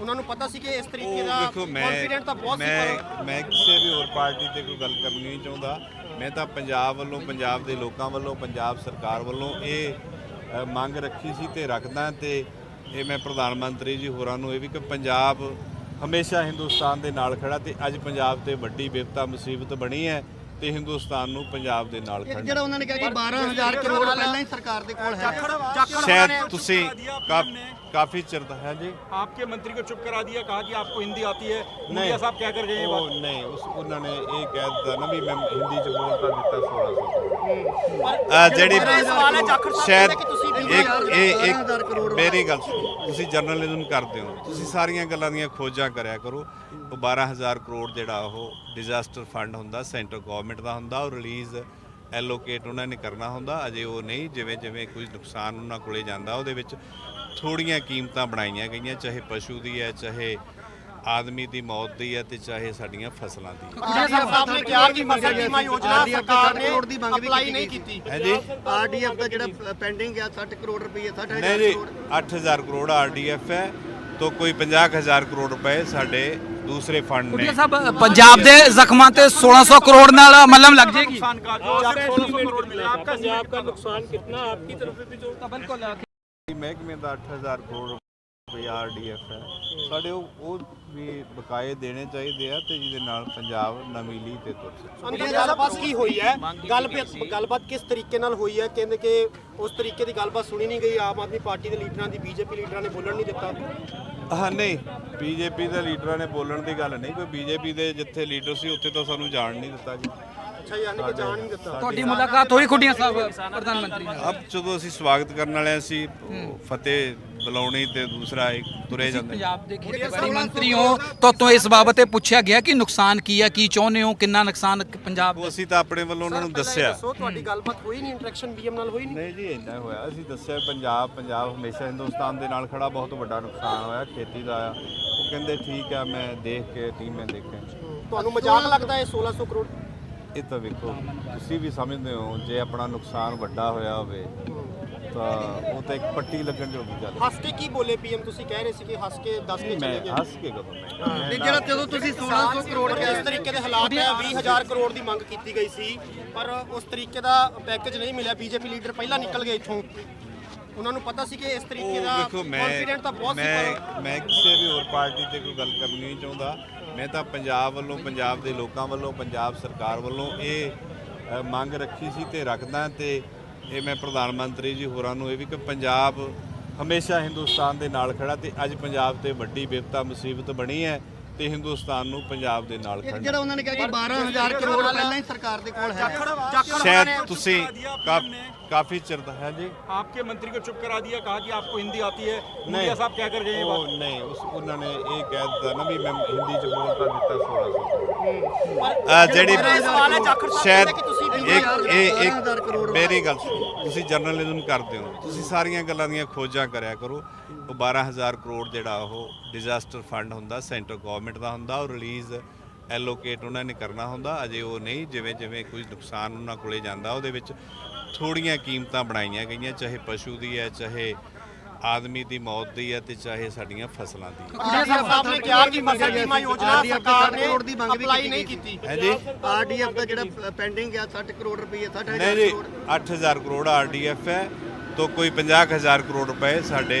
ਉਹਨਾਂ ਨੂੰ ਪਤਾ ਸੀ ਕਿ ਇਸ ਤਰੀਕੇ ਉਹ ਦਾ ਮੈਂ ਕੌਨਫੀਡੈਂਟ ਤਾਂ ਬਹੁਤ ਸੀ ਮੈਂ ਪਰ ਮੈਂ ਕਿਸੇ ਵੀ ਹੋਰ ਪਾਰਟੀ ਤੇ ਕੋਈ ਗੱਲ ਕਰਨੀ ਨਹੀਂ ਚਾਹੁੰਦਾ। ਮੈਂ ਤਾਂ ਪੰਜਾਬ ਵੱਲੋਂ ਪੰਜਾਬ ਦੇ ਲੋਕਾਂ ਵੱਲੋਂ ਪੰਜਾਬ ਸਰਕਾਰ ਵੱਲੋਂ ਇਹ ਅ, ਮੰਗ ਰੱਖੀ ਸੀ ਤੇ ਰੱਖਦਾ ਤੇ ਇਹ ਮੈਂ ਪ੍ਰਧਾਨ ਮੰਤਰੀ ਜੀ ਹੋਰਾਂ ਨੂੰ ਇਹ ਵੀ ਕਿ ਪੰਜਾਬ ਹਮੇਸ਼ਾ ਹਿੰਦੁਸਤਾਨ ਦੇ ਨਾਲ ਖੜਾ ਤੇ ਅੱਜ ਪੰਜਾਬ ਤੇ ਵੱਡੀ ਬਿਪਤਾ ਮੁਸੀਬਤ ਬਣੀ ਹੈ। ਤੇ ਹਿੰਦੁਸਤਾਨ ਨੂੰ ਪੰਜਾਬ ਦੇ ਨਾਲ ਇੱਕ ਖੜਨਾ ਜਿਹੜਾ ਉਹਨਾਂ ਨੇ ਕਿਹਾ ਕਿ 12000 ਕਰੋੜ ਪਹਿਲਾਂ ਹੀ ਸਰਕਾਰ ਦੇ ਕੋਲ ਹੈ ਸ਼ਾਇਦ ਤੁਸੀਂ ਕਾ- ਕਾਫੀ ਚਿਰ ਦਾ ਹੈ ਜੀ आपके मंत्री को चुप करा दिया कहा कि आपको हिंदी आती है नहीं। मुखिया साहब क्या कर गए ये बात ਉਹ ਨਹੀਂ ਉਸ ਉਹਨਾਂ ਨੇ ਇਹ ਕਹਿ ਦਿੱਤਾ ਨਾ ਵੀ ਮੈਂ ਹਿੰਦੀ ਚ ਬੋਲਤਾ ਦਿੱਤਾ 1600 ਆ ਜਿਹੜੀ ਮੇਰਾ ਇਹ ਸਵਾਲ ਹੈ ਜਾਖੜ ਸਾਹਿਬ ਸ਼ਾਇਦ ਕਹਿੰਦੇ ਕਿ ਤੁਸੀਂ ਵੀ ਇੱਕ ਇਹ 12,000 ਕਰੋੜ ਇੱਕ ਮੇਰੀ ਗੱਲ ਸੁਣੋ ਤੁਸੀਂ ਜਰਨਲਿਜ਼ਮ ਕਰਦੇ ਹੋ ਤੁਸੀਂ ਸਾਰੀਆਂ ਗੱਲਾਂ ਦੀਆਂ ਖੋਜਾਂ ਕਰਿਆ ਕਰੋ ਉਹ 12000 ਕਰੋੜ ਜਿਹੜਾ ਉਹ ਡਿਜ਼ਾਸਟਰ ਫੰਡ ਹੁੰਦਾ ਸੈਂਟਰ ਗਵਰਨਮੈਂਟ ਦਾ ਹੁੰਦਾ ਉਹ ਰਿਲੀਜ਼ ਐਲੋਕੇਟ ਉਹਨਾਂ ਨੇ ਕਰਨਾ ਹੁੰਦਾ ਅਜੇ ਉਹ ਨਹੀਂ ਜਿਵੇਂ ਜਿਵੇਂ ਕੋਈ ਨੁਕਸਾਨ ਉਹਨਾਂ ਕੋਲੇ ਜਾਂਦਾ ਉਹਦੇ ਵਿੱਚ ਥੋੜੀਆਂ ਕੀਮਤਾਂ ਬਣਾਈਆਂ ਗਈਆਂ ਚਾਹੇ ਪਸ਼ੂ ਦੀ ਹੈ ਚਾਹੇ ਆਦਮੀ ਦੀ ਮੌਤ ਦੀ ਹੈ ਤੇ ਚਾਹੇ ਸਾਡੀਆਂ ਫਸਲਾਂ ਦੀ। ਆਰਡੀਐਫ ਸਾਹਿਬ ਨੇ ਕਿਹਾ ਕਿ ਫਸਲ ਬੀਮਾ ਯੋਜਨਾ RDF ਸਰਕਾਰ ਨੇ ਕਰੋੜ ਦੀ ਮੰਗ ਵੀ ਅਪਲਾਈ ਕੀਤੀ ਨਹੀਂ ਗਈ। ਕੀਤੀ। ਹੈ ਜੀ? ਆਰਡੀਐਫ ਦਾ ਜਿਹੜਾ ਪੈਂਡਿੰਗ ਆ 60 ਕਰੋੜ ਰੁਪਏ 60000 ਨਹੀਂ ਜੀ ਕਰੋੜ। 8000 ਕਰੋੜ ਆਰਡੀਐਫ ਹੈ। तो कोई 50000 ਕਰੋੜ ਰੁਪਏ ਸਾਡੇ ਦੂਸਰੇ ਫੰਡ ਨੇ ਖੁੱਡੀਆਂ ਸਾਹਿਬ ਪੰਜਾਬ ਦੇ ਜ਼ਖਮਾਂ ਤੇ 1600 ਕਰੋੜ ਨਾਲ ਮਲਮ ਲੱਗ ਜਾਏਗੀ नुकसान का जो आपको 1600 करोड़ मिला आपका पंजाब का नुकसान कितना आपकी तरफ से भी जो ਬਿਲਕੁਲ ਮਹਿਕਮੇ ਦਾ 8000 ਕਰੋੜ ਰੁਪਏ ਆਰਡੀਐਫ ਹੈ ਸਾਡੇ ਉਹ ਉਹ ਵੀ ਬਕਾਏ ਦੇਣੇ ਚਾਹੀਦੇ ਆ ਤੇ ਜਿਹਦੇ ਨਾਲ ਪੰਜਾਬ ਨਵੀਂ ਲੀਹ ਤੇ ਤੁਰ ਸਕੇ। ਅੰਦਰ ਗੱਲਬਾਤ ਕੀ ਹੋਈ ਹੈ ਗੱਲ ਗੱਲਬਾਤ ਕਿਸ ਤਰੀਕੇ ਨਾਲ ਹੋਈ ਹੈ ਕਹਿੰਦੇ ਕਿ ਉਸ ਤਰੀਕੇ ਦੀ ਗੱਲਬਾਤ ਸੁਣੀ ਨਹੀਂ ਗਈ। ਆਮ ਆਦਮੀ ਪਾਰਟੀ ਦੇ ਲੀਡਰਾਂ ਦੀ ਬੀਜੇਪੀ ਲੀਡਰਾਂ ਨੇ ਬੋਲਣ ਨਹੀਂ ਦਿੱਤਾ। ਹਾਂ ਨਹੀਂ ਬੀਜੇਪੀ ਦੇ ਲੀਡਰਾਂ ਨੇ ਬੋਲਣ ਦੀ ਗੱਲ ਨਹੀਂ। ਕੋਈ ਬੀਜੇਪੀ ਦੇ ਜਿੱਥੇ ਲੀਡਰ ਸੀ ਉੱਥੇ ਤਾਂ ਸਾਨੂੰ ਜਾਣ ਨਹੀਂ ਦਿੱਤਾ ਜੀ। ਅੱਛਾ ਯਾਨੀ ਕਿ ਜਾਣ ਨਹੀਂ ਦਿੱਤਾ। ਤੁਹਾਡੀ ਮੁਲਾਕਾਤ ਹੋਈ ਖੁੱਡੀਆਂ ਸਾਹਿਬ ਪ੍ਰਧਾਨ ਮੰਤਰੀ ਨਾਲ? ਅਬ ਜਦੋਂ ਅਸੀਂ ਸਵਾਗਤ ਕਰਨ ਵਾਲੇ ਸੀ ਫਤਿਹ ਬੁਲਾਉਣੀ ਤੇ ਦੂਸਰਾ ਇੱਕ ਤੁਰੇ ਜਾਂਦੇ ਪੰਜਾਬ ਦੇ ਖੇਤੀਬਾੜੀ ਮੰਤਰੀ ਹੋ ਤਾਂ ਤੋਂ ਇਸ ਬਾਬਤ ਇਹ ਪੁੱਛਿਆ ਗਿਆ ਕਿ ਨੁਕਸਾਨ ਕੀ ਹੈ ਕੀ ਚਾਹੁੰਦੇ ਹੋ ਕਿੰਨਾ ਨੁਕਸਾਨ ਪੰਜਾਬ ਉਹ ਅਸੀਂ ਤਾਂ ਆਪਣੇ ਵੱਲੋਂ ਉਹਨਾਂ ਨੂੰ ਦੱਸਿਆ। ਸੋ ਤੁਹਾਡੀ ਗੱਲਬਾਤ ਹੋਈ ਨਹੀਂ ਇੰਟਰੈਕਸ਼ਨ ਬੀਐਮ ਨਾਲ ਹੋਈ ਨਹੀਂ? ਨਹੀਂ ਜੀ ਇੰਨਾ ਹੋਇਆ। ਅਸੀਂ ਦੱਸਿਆ ਪੰਜਾਬ ਪੰਜਾਬ ਹਮੇਸ਼ਾ ਹਿੰਦੁਸਤਾਨ ਦੇ ਨਾਲ ਖੜਾ ਬਹੁਤ ਵੱਡਾ ਨੁਕਸਾਨ ਹੋਇਆ ਖੇਤੀ ਦਾ। ਆ ਉਹ ਕਹਿੰਦੇ ਠੀਕ ਆ ਮੈਂ ਦੇਖ ਕੇ ਟੀਮੇ ਦੇਖੇ ਤੁਹਾਨੂੰ ਮਜ਼ਾਕ ਲੱਗਦਾ ਹੈ 1600 ਕਰੋੜ ਇਹ ਤਾਂ ਵੇਖੋ ਤੁਸੀਂ ਵੀ ਸਮਝਦੇ ਹੋ ਜੇ ਆਪਣਾ ਨੁਕਸਾਨ ਵੱਡਾ ਹੋਇਆ ਹੋਵੇ ਤਾਂ ਉਹ ਤਾਂ ਇੱਕ ਪੱਟੀ ਲੱਗਣ ਜੋਗੀ ਗੱਲ ਹੈ। ਹੱਸ ਕੇ ਕੀ ਬੋਲੇ ਪੀਐਮ? ਤੁਸੀਂ ਕਹਿ ਰਹੇ ਸੀ ਕਿ ਹੱਸ ਕੇ ਦੱਸ ਕੇ ਚਲੇ ਗਏ। ਹੱਸ ਕੇ ਕਦੋਂ ਮੈਂ ਜਿਹੜਾ ਜਦੋਂ ਤੁਸੀਂ 1600 ਕਰੋੜ ਇਸ ਤਰੀਕੇ ਦੇ ਹਾਲਾਤ ਹੈ 20000 ਕਰੋੜ ਦੀ ਮੰਗ ਕੀਤੀ ਗਈ ਸੀ ਪਰ ਉਸ ਤਰੀਕੇ ਦਾ ਪੈਕੇਜ ਨਹੀਂ ਮਿਲਿਆ ਬੀਜੇਪੀ ਲੀਡਰ ਪਹਿਲਾਂ ਨਿਕਲ ਗਏ ਇੱਥੋਂ। ਉਹਨਾਂ ਨੂੰ ਪਤਾ ਸੀ ਕਿ ਇਸ ਤਰੀਕੇ ਦਾ ਕੌਨਫੀਡੈਂਟ ਤਾਂ ਬਹੁਤ ਸੀ ਮੈਂ ਮੈਂ ਕਿਸੇ ਵੀ ਹੋਰ ਪਾਰਟੀ ਤੇ ਕੋਈ ਗੱਲ ਕਰਨੀ ਨਹੀਂ ਚਾਹੁੰਦਾ। ਮੈਂ ਤਾਂ ਪੰਜਾਬ ਵੱਲੋਂ, ਪੰਜਾਬ ਦੇ ਲੋਕਾਂ ਵੱਲੋਂ, ਪੰਜਾਬ ਸਰਕਾਰ ਵੱਲੋਂ ਇਹ ਮੰਗ ਰੱਖੀ ਸੀ ਤੇ ਰੱਖਦਾ ਤੇ ਇਹ ਮੈਂ ਪ੍ਰਧਾਨ ਮੰਤਰੀ ਜੀ ਹੋਰਾਂ ਨੂੰ ਇਹ ਵੀ ਕਿ ਪੰਜਾਬ ਹਮੇਸ਼ਾ ਹਿੰਦੁਸਤਾਨ ਦੇ ਨਾਲ ਖੜਾ ਤੇ ਅੱਜ ਪੰਜਾਬ ਤੇ ਵੱਡੀ ਵਿਪਤਾ ਮੁਸੀਬਤ ਬਣੀ ਹੈ। ਤੇ ਹਿੰਦੁਸਤਾਨ ਨੂੰ ਪੰਜਾਬ ਦੇ ਨਾਲ ਇੱਕ ਖੜਨਾ ਜਿਹੜਾ ਉਹਨਾਂ ਨੇ ਕਿਹਾ ਕਿ 12000 ਕਰੋੜ ਪਹਿਲਾਂ ਹੀ ਸਰਕਾਰ ਦੇ ਕੋਲ ਹੈ ਸ਼ਾਇਦ ਤੁਸੀਂ ਕਾ- ਕਾਫੀ ਚਿਰ ਦਾ ਹੈ ਜੀ आपके मंत्री को चुप करा दिया कहा कि आपको हिंदी आती है नहीं। मुखिया साहब क्या कर गए ये बात ਉਹ ਨਹੀਂ ਉਸ ਉਹਨਾਂ ਨੇ ਇਹ ਕਹਿ ਦਿੱਤਾ ਨਾ ਵੀ ਮੈਂ ਹਿੰਦੀ ਚ ਬੋਲਤਾ ਦਿੱਤਾ 1600 ਆ ਜਿਹੜੀ ਮੇਰਾ ਇਹ ਸਵਾਲ ਹੈ ਜਾਖੜ ਸਾਹਿਬ ਸ਼ਾਇਦ ਕਹਿੰਦੇ ਕਿ ਤੁਸੀਂ ਵੀ ਇੱਕ ਇਹ 12,000 ਕਰੋੜ ਇੱਕ ਮੇਰੀ ਗੱਲ ਸੁਣੋ ਤੁਸੀਂ ਜਰਨਲਿਜ਼ਮ ਕਰਦੇ ਹੋ ਤੁਸੀਂ ਸਾਰੀਆਂ ਗੱਲਾਂ ਦੀਆਂ ਖੋਜਾਂ ਕਰਿਆ ਕਰੋ ਉਹ 12000 ਕਰੋੜ ਜਿਹੜਾ ਉਹ ਡਿਜ਼ਾਸਟਰ ਫੰਡ ਹੁੰਦਾ ਸੈਂਟਰ ਗਵਰਨਮੈਂਟ ਦਾ ਹੁੰਦਾ ਉਹ ਰਿਲੀਜ਼ ਐਲੋਕੇਟ ਉਹਨਾਂ ਨੇ ਕਰਨਾ ਹੁੰਦਾ ਅਜੇ ਉਹ ਨਹੀਂ ਜਿਵੇਂ ਜਿਵੇਂ ਕੋਈ ਨੁਕਸਾਨ ਉਹਨਾਂ ਕੋਲੇ ਜਾਂਦਾ ਉਹਦੇ ਵਿੱਚ ਥੋੜੀਆਂ ਕੀਮਤਾਂ ਬਣਾਈਆਂ ਗਈਆਂ ਚਾਹੇ ਪਸ਼ੂ ਦੀ ਹੈ ਚਾਹੇ ਆਦਮੀ ਦੀ ਮੌਤ ਦੀ ਹੈ ਤੇ ਚਾਹੇ ਸਾਡੀਆਂ ਫਸਲਾਂ ਦੀ। ਹੈ ਸਾਹਿਬ ਨੇ ਕਿਹਾ ਕਿ ਫਸਲ ਬੀਮਾ ਯੋਜਨਾ ਸਰਕਾਰ ਨੇ ਦੀ ਮੰਗ ਕੀਤੀ ਹੈ ਜੀ? ਆਰਡੀਐਫ ਦਾ ਜਿਹੜਾ ਪੈਂਡਿੰਗ ਹੈ 60 ਕਰੋੜ ਰੁਪਏ 60000 ਕਰੋੜ। 8000 ਹੈ ਤੋਂ ਕੋਈ 50000 ਕਰੋੜ ਰੁਪਏ ਸਾਡੇ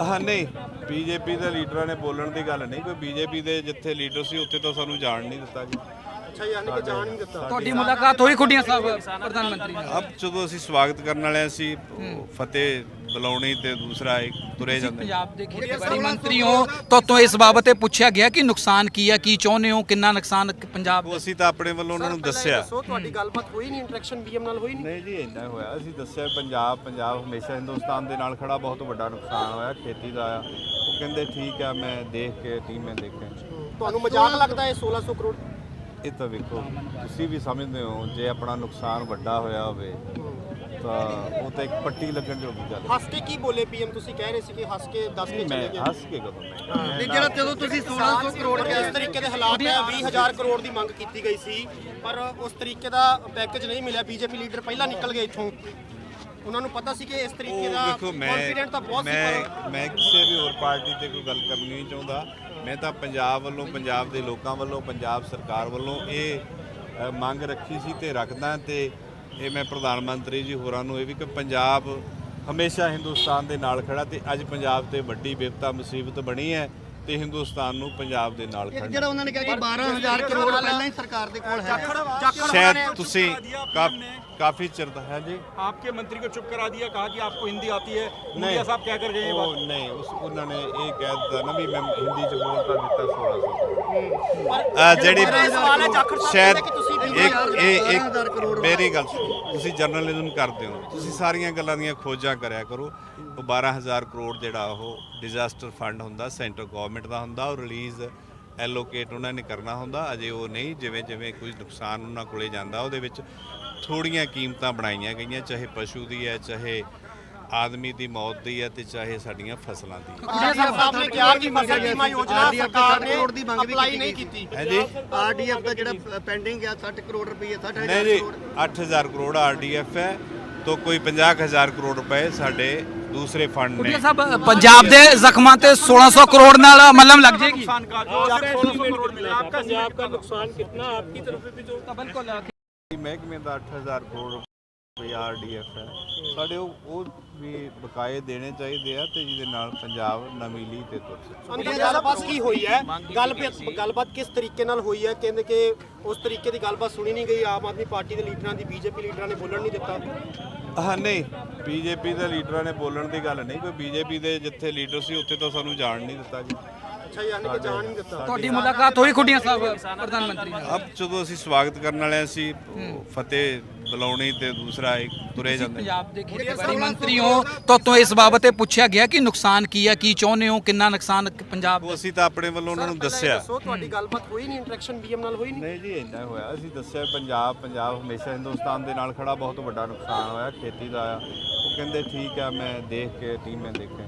ਹਾਂ, ਨਹੀਂ, ਬੀਜੇਪੀ ਦੇ ਲੀਡਰਾਂ ਨੇ ਬੋਲਣ ਦੀ ਗੱਲ ਨਹੀਂ, ਕੋਈ ਬੀਜੇਪੀ ਦੇ ਜਿੱਥੇ ਲੀਡਰ ਸੀ, ਉੱਥੇ ਤਾਂ ਸਾਨੂੰ ਜਾਣ ਨਹੀਂ ਦਿੱਤਾ ਗਿਆ ਅੱਛਾ ਯਾਨੀ ਕਿ ਜਾਣ ਨਹੀਂ ਦਿੱਤਾ। ਤੁਹਾਡੀ ਮੁਲਾਕਾਤ ਹੋਈ ਖੁੱਡੀਆਂ ਸਾਹਿਬ ਪ੍ਰਧਾਨ ਮੰਤਰੀ ਨਾਲ? ਅਬ ਜਦੋਂ ਅਸੀਂ ਸਵਾਗਤ ਕਰਨ ਵਾਲੇ ਸੀ ਫਤਿਹ ਬੁਲਾਉਣੀ ਤੇ ਦੂਸਰਾ ਇੱਕ ਤੁਰੇ ਜਾਂਦੇ ਪੰਜਾਬ ਦੇ ਖੇਤੀਬਾੜੀ ਮੰਤਰੀ ਹੋ ਤਾਂ ਤੋਂ ਇਸ ਬਾਬਤ ਇਹ ਪੁੱਛਿਆ ਗਿਆ ਕਿ ਨੁਕਸਾਨ ਕੀ ਹੈ ਕੀ ਚਾਹੁੰਦੇ ਹੋ ਕਿੰਨਾ ਨੁਕਸਾਨ ਪੰਜਾਬ ਉਹ ਅਸੀਂ ਤਾਂ ਆਪਣੇ ਵੱਲੋਂ ਉਹਨਾਂ ਨੂੰ ਦੱਸਿਆ। ਦੱਸੋ ਤੁਹਾਡੀ ਗੱਲਬਾਤ ਹੋਈ ਨਹੀਂ ਇੰਟਰੈਕਸ਼ਨ ਬੀਐਮ ਨਾਲ ਹੋਈ ਨਹੀਂ? ਨਹੀਂ ਜੀ ਇੰਨਾ ਹੋਇਆ। ਅਸੀਂ ਦੱਸਿਆ ਪੰਜਾਬ ਪੰਜਾਬ ਹਮੇਸ਼ਾ ਹਿੰਦੁਸਤਾਨ ਦੇ ਨਾਲ ਖੜਾ ਬਹੁਤ ਵੱਡਾ ਨੁਕਸਾਨ ਹੋਇਆ ਖੇਤੀ ਦਾ ਉਹ ਕਹਿੰਦੇ ਠੀਕ ਆ ਮੈਂ ਦੇਖ ਕੇ ਟੀਮੇ ਦੇਖੇ ਤੁਹਾਨੂੰ ਮਜ਼ਾਕ ਲੱਗਦਾ ਹੈ 1600 ਕਰੋੜ ਇਹ ਤਾਂ ਵੇਖੋ ਤੁਸੀਂ ਵੀ ਸਮਝਦੇ ਹੋ ਜੇ ਆਪਣਾ ਨੁਕਸਾਨ ਵੱਡਾ ਹੋਇਆ ਹੋਵੇ ਤਾਂ ਉਹ ਤਾਂ ਇੱਕ ਪੱਟੀ ਲੱਗਣ ਜੋਗੀ ਗੱਲ ਹੈ। ਹੱਸ ਕੇ ਕੀ ਬੋਲੇ ਪੀਐਮ? ਤੁਸੀਂ ਕਹਿ ਰਹੇ ਸੀ ਕਿ ਹੱਸ ਕੇ ਦੱਸ ਕੇ ਮੈਂ ਚਲੇ ਗਏ। ਹੱਸ ਕੇ ਕਦੋਂ ਮੈਂ ਨਹੀਂ ਜਿਹੜਾ ਜਦੋਂ ਤੁਸੀਂ 1600 ਕਰੋੜ ਇਸ ਤਰੀਕੇ ਦੇ ਹਾਲਾਤ ਹੈ 20000 ਕਰੋੜ ਦੀ ਮੰਗ ਕੀਤੀ ਗਈ ਸੀ ਪਰ ਉਸ ਤਰੀਕੇ ਦਾ ਪੈਕੇਜ ਨਹੀਂ ਮਿਲਿਆ। ਬੀਜੇਪੀ ਲੀਡਰ ਪਹਿਲਾਂ ਨਿਕਲ ਗਏ ਇੱਥੋਂ। ਉਹਨਾਂ ਨੂੰ ਪਤਾ ਸੀ ਕਿ ਇਸ ਤਰੀਕੇ ਦਾ ਮੈਂ ਕੌਨਫੀਡੈਂਟ ਤਾਂ ਬਹੁਤ ਸੀ ਪਰ ਮੈਂ ਮੈਂ ਕਿਸੇ ਵੀ ਹੋਰ ਪਾਰਟੀ ਤੇ ਕੋਈ ਗੱਲ ਕਰਨੀ ਨਹੀਂ ਚਾਹੁੰਦਾ। ਮੈਂ ਤਾਂ ਪੰਜਾਬ ਵੱਲੋਂ, ਪੰਜਾਬ ਦੇ ਲੋਕਾਂ ਵੱਲੋਂ, ਪੰਜਾਬ ਸਰਕਾਰ ਵੱਲੋਂ ਇਹ ਮੰਗ ਰੱਖੀ ਸੀ ਤੇ ਰੱਖਦਾ ਤੇ ਇਹ ਮੈਂ ਪ੍ਰਧਾਨ ਮੰਤਰੀ ਜੀ ਹੋਰਾਂ ਨੂੰ ਇਹ ਵੀ ਕਿ ਪੰਜਾਬ ਹਮੇਸ਼ਾ ਹਿੰਦੁਸਤਾਨ ਦੇ ਨਾਲ ਖੜਾ ਤੇ ਅੱਜ ਪੰਜਾਬ ਤੇ ਵੱਡੀ ਬਿਪਤਾ ਮੁਸੀਬਤ ਬਣੀ ਹੈ। ਤੇ ਹਿੰਦੁਸਤਾਨ ਨੂੰ ਪੰਜਾਬ ਦੇ ਨਾਲ ਇੱਕ ਖੜਨਾ ਜਿਹੜਾ ਉਹਨਾਂ ਨੇ ਕਿਹਾ ਕਿ 12000 ਕਰੋੜ ਪਹਿਲਾਂ ਹੀ ਸਰਕਾਰ ਦੇ ਕੋਲ ਹੈ ਸ਼ਾਇਦ ਤੁਸੀਂ ਕਾ- ਕਾਫੀ ਚਿਰ ਦਾ ਹੈ ਜੀ आपके मंत्री को चुप करा दिया कहा कि आपको हिंदी आती है नहीं। मुखिया साहब क्या कर गए ये बात ਉਹ ਨਹੀਂ ਉਸ ਉਹਨਾਂ ਨੇ ਇਹ ਕਹਿ ਦਿੱਤਾ ਨਾ ਵੀ ਮੈਂ ਹਿੰਦੀ ਚ ਬੋਲਤਾ ਦਿੱਤਾ 1600 ਆ ਜਿਹੜੀ ਮੇਰਾ ਇਹ ਸਵਾਲ ਹੈ ਜਾਖੜ ਸਾਹਿਬ ਸ਼ਾਇਦ ਕਹਿੰਦੇ ਕਿ ਤੁਸੀਂ ਵੀ ਇੱਕ ਇਹ ਬਾਰਾਂ ਹਜ਼ਾਰ ਕਰੋੜ ਇੱਕ ਮੇਰੀ ਗੱਲ ਸੁਣੋ ਤੁਸੀਂ ਜਰਨਲਿਜ਼ਮ ਕਰਦੇ ਹੋ ਤੁਸੀਂ ਸਾਰੀਆਂ ਗੱਲਾਂ ਦੀਆਂ ਖੋਜਾਂ ਕਰਿਆ ਕਰੋ ਉਹ 12000 ਕਰੋੜ ਜਿਹੜਾ ਉਹ ਡਿਜ਼ਾਸਟਰ ਫੰਡ ਹੁੰਦਾ ਸੈਂਟਰ ਗਵਰਨਮੈਂਟ ਗਵਰਨਮੈਂਟ ਦਾ ਹੁੰਦਾ ਉਹ ਰਿਲੀਜ਼ ਐਲੋਕੇਟ ਉਹਨਾਂ ਨੇ ਕਰਨਾ ਹੁੰਦਾ ਅਜੇ ਉਹ ਨਹੀਂ ਜਿਵੇਂ ਜਿਵੇਂ ਕੋਈ ਨੁਕਸਾਨ ਉਹਨਾਂ ਕੋਲੇ ਜਾਂਦਾ ਉਹਦੇ ਵਿੱਚ ਥੋੜੀਆਂ ਕੀਮਤਾਂ ਬਣਾਈਆਂ ਗਈਆਂ ਚਾਹੇ ਪਸ਼ੂ ਦੀ ਹੈ ਚਾਹੇ ਆਦਮੀ ਦੀ ਮੌਤ ਦੀ ਹੈ ਤੇ ਚਾਹੇ ਸਾਡੀਆਂ ਫਸਲਾਂ ਦੀ। ਕੁੜੀਆ ਸਾਹਿਬ ਕਰੋੜ ਦੀ ਮੰਗ ਵੀ ਹੈ ਆਰਡੀਐਫ ਦਾ ਜਿਹੜਾ ਪੈਂਡਿੰਗ ਹੈ 60 ਕਰੋੜ ਰੁਪਏ 60000 8000 ਕਰੋੜ। ਆਰਡੀਐਫ ਹੈ ਤੋਂ ਕੋਈ 50000 ਕਰੋੜ ਰੁਪਏ ਸਾਡੇ ਦੂਸਰੇ ਫੰਡ ਨੇ। ਸਾਹਿਬ ਪੰਜਾਬ ਦੇ ਜ਼ਖਮਾਂ ਤੇ 1600 ਕਰੋੜ ਨਾਲ ਮਲਮ ਲੱਗ ਜਾਏਗੀ। ਨੁਕਸਾਨ ਕਾ ਦਾ ਨੁਕਸਾਨ ਕਿੰਨਾ ਆਪਕੀ ਤਰਫ से भी ਬਿਲਕੁਲ ਮਹਿਕਮੇ ਦਾ 8000 ਕਰੋੜ ਆਰਡੀਐਫ ਹੈ। ਸਾਡੇ ਉਹ ਉਹ ਵੀ ਬਕਾਏ ਦੇਣੇ ਚਾਹੀਦੇ ਆ ਤੇ ਜਿਹਦੇ ਨਾਲ ਪੰਜਾਬ ਨਵੀਂ ਲੀਹ ਤੇ ਤੁਰ ਸਕੇ। ਅੰਦਰ ਗੱਲਬਾਤ ਕੀ ਹੋਈ ਹੈ? ਗੱਲ ਗੱਲਬਾਤ ਕਿਸ ਤਰੀਕੇ ਨਾਲ ਹੋਈ ਹੈ? ਕਹਿੰਦੇ ਕਿ ਉਸ ਤਰੀਕੇ ਦੀ ਗੱਲਬਾਤ ਸੁਣੀ ਨਹੀਂ ਗਈ। ਆਮ ਆਦਮੀ ਪਾਰਟੀ ਦੇ ਲੀਡਰਾਂ ਦੀ ਬੀਜੇਪੀ ਲੀਡਰਾਂ ਨੇ ਬੋਲਣ ਨਹੀਂ ਦਿੱਤਾ। ਹਾਂ ਨਹੀਂ। ਬੀਜੇਪੀ ਦੇ ਲੀਡਰਾਂ ਨੇ ਬੋਲਣ ਦੀ ਗੱਲ ਨਹੀਂ। ਕੋਈ ਬੀਜੇਪੀ ਦੇ ਜਿੱਥੇ ਲੀਡਰ ਸੀ ਉੱਥੇ ਤਾਂ ਸਾਨੂੰ ਜਾਣ ਨਹੀਂ ਦਿੱਤਾ ਜੀ। ਅੱਛਾ ਯਾਨੀ ਕਿ ਜਾਣ ਨਹੀਂ ਦਿੱਤਾ। ਤੁਹਾਡੀ ਮੁਲਾਕਾਤ ਹੋਈ ਖੁੱਡੀਆਂ ਸਾਹਿਬ ਪ੍ਰਧਾਨ ਮੰਤਰੀ ਨਾਲ? ਅਬ ਜਦੋਂ ਅਸੀਂ ਸਵਾਗਤ ਕਰਨ ਵਾਲੇ ਸੀ ਫਤਿਹ ਬੁਲਾਉਣੀ ਤੇ ਦੂਸਰਾ ਇੱਕ ਤੁਰੇ ਜਾਂਦੇ ਪੰਜਾਬ ਦੇ ਖੇਤੀਬਾੜੀ ਮੰਤਰੀ ਹੋ ਤਾਂ ਤੋਂ ਇਸ ਬਾਬਤ ਇਹ ਪੁੱਛਿਆ ਗਿਆ ਕਿ ਨੁਕਸਾਨ ਕੀ ਹੈ ਕੀ ਚਾਹੁੰਦੇ ਹੋ ਕਿੰਨਾ ਨੁਕਸਾਨ ਪੰਜਾਬ ਉਹ ਅਸੀਂ ਤਾਂ ਆਪਣੇ ਵੱਲੋਂ ਉਹਨਾਂ ਨੂੰ ਦੱਸਿਆ। ਦੱਸੋ ਤੁਹਾਡੀ ਗੱਲਬਾਤ ਹੋਈ ਨਹੀਂ ਇੰਟਰੈਕਸ਼ਨ ਬੀਐਮ ਨਾਲ ਹੋਈ ਨਹੀਂ? ਨਹੀਂ ਜੀ ਇੰਨਾ ਹੋਇਆ। ਅਸੀਂ ਦੱਸਿਆ ਪੰਜਾਬ ਪੰਜਾਬ ਹਮੇਸ਼ਾ ਹਿੰਦੁਸਤਾਨ ਦੇ ਨਾਲ ਖੜਾ ਬਹੁਤ ਵੱਡਾ ਨੁਕਸਾਨ ਹੋਇਆ ਖੇਤੀ ਦਾ ਆ। ਉਹ ਕਹਿੰਦੇ ਠੀਕ ਆ ਮੈਂ ਦੇਖ ਕੇ ਟੀਮੇ ਦੇਖੇ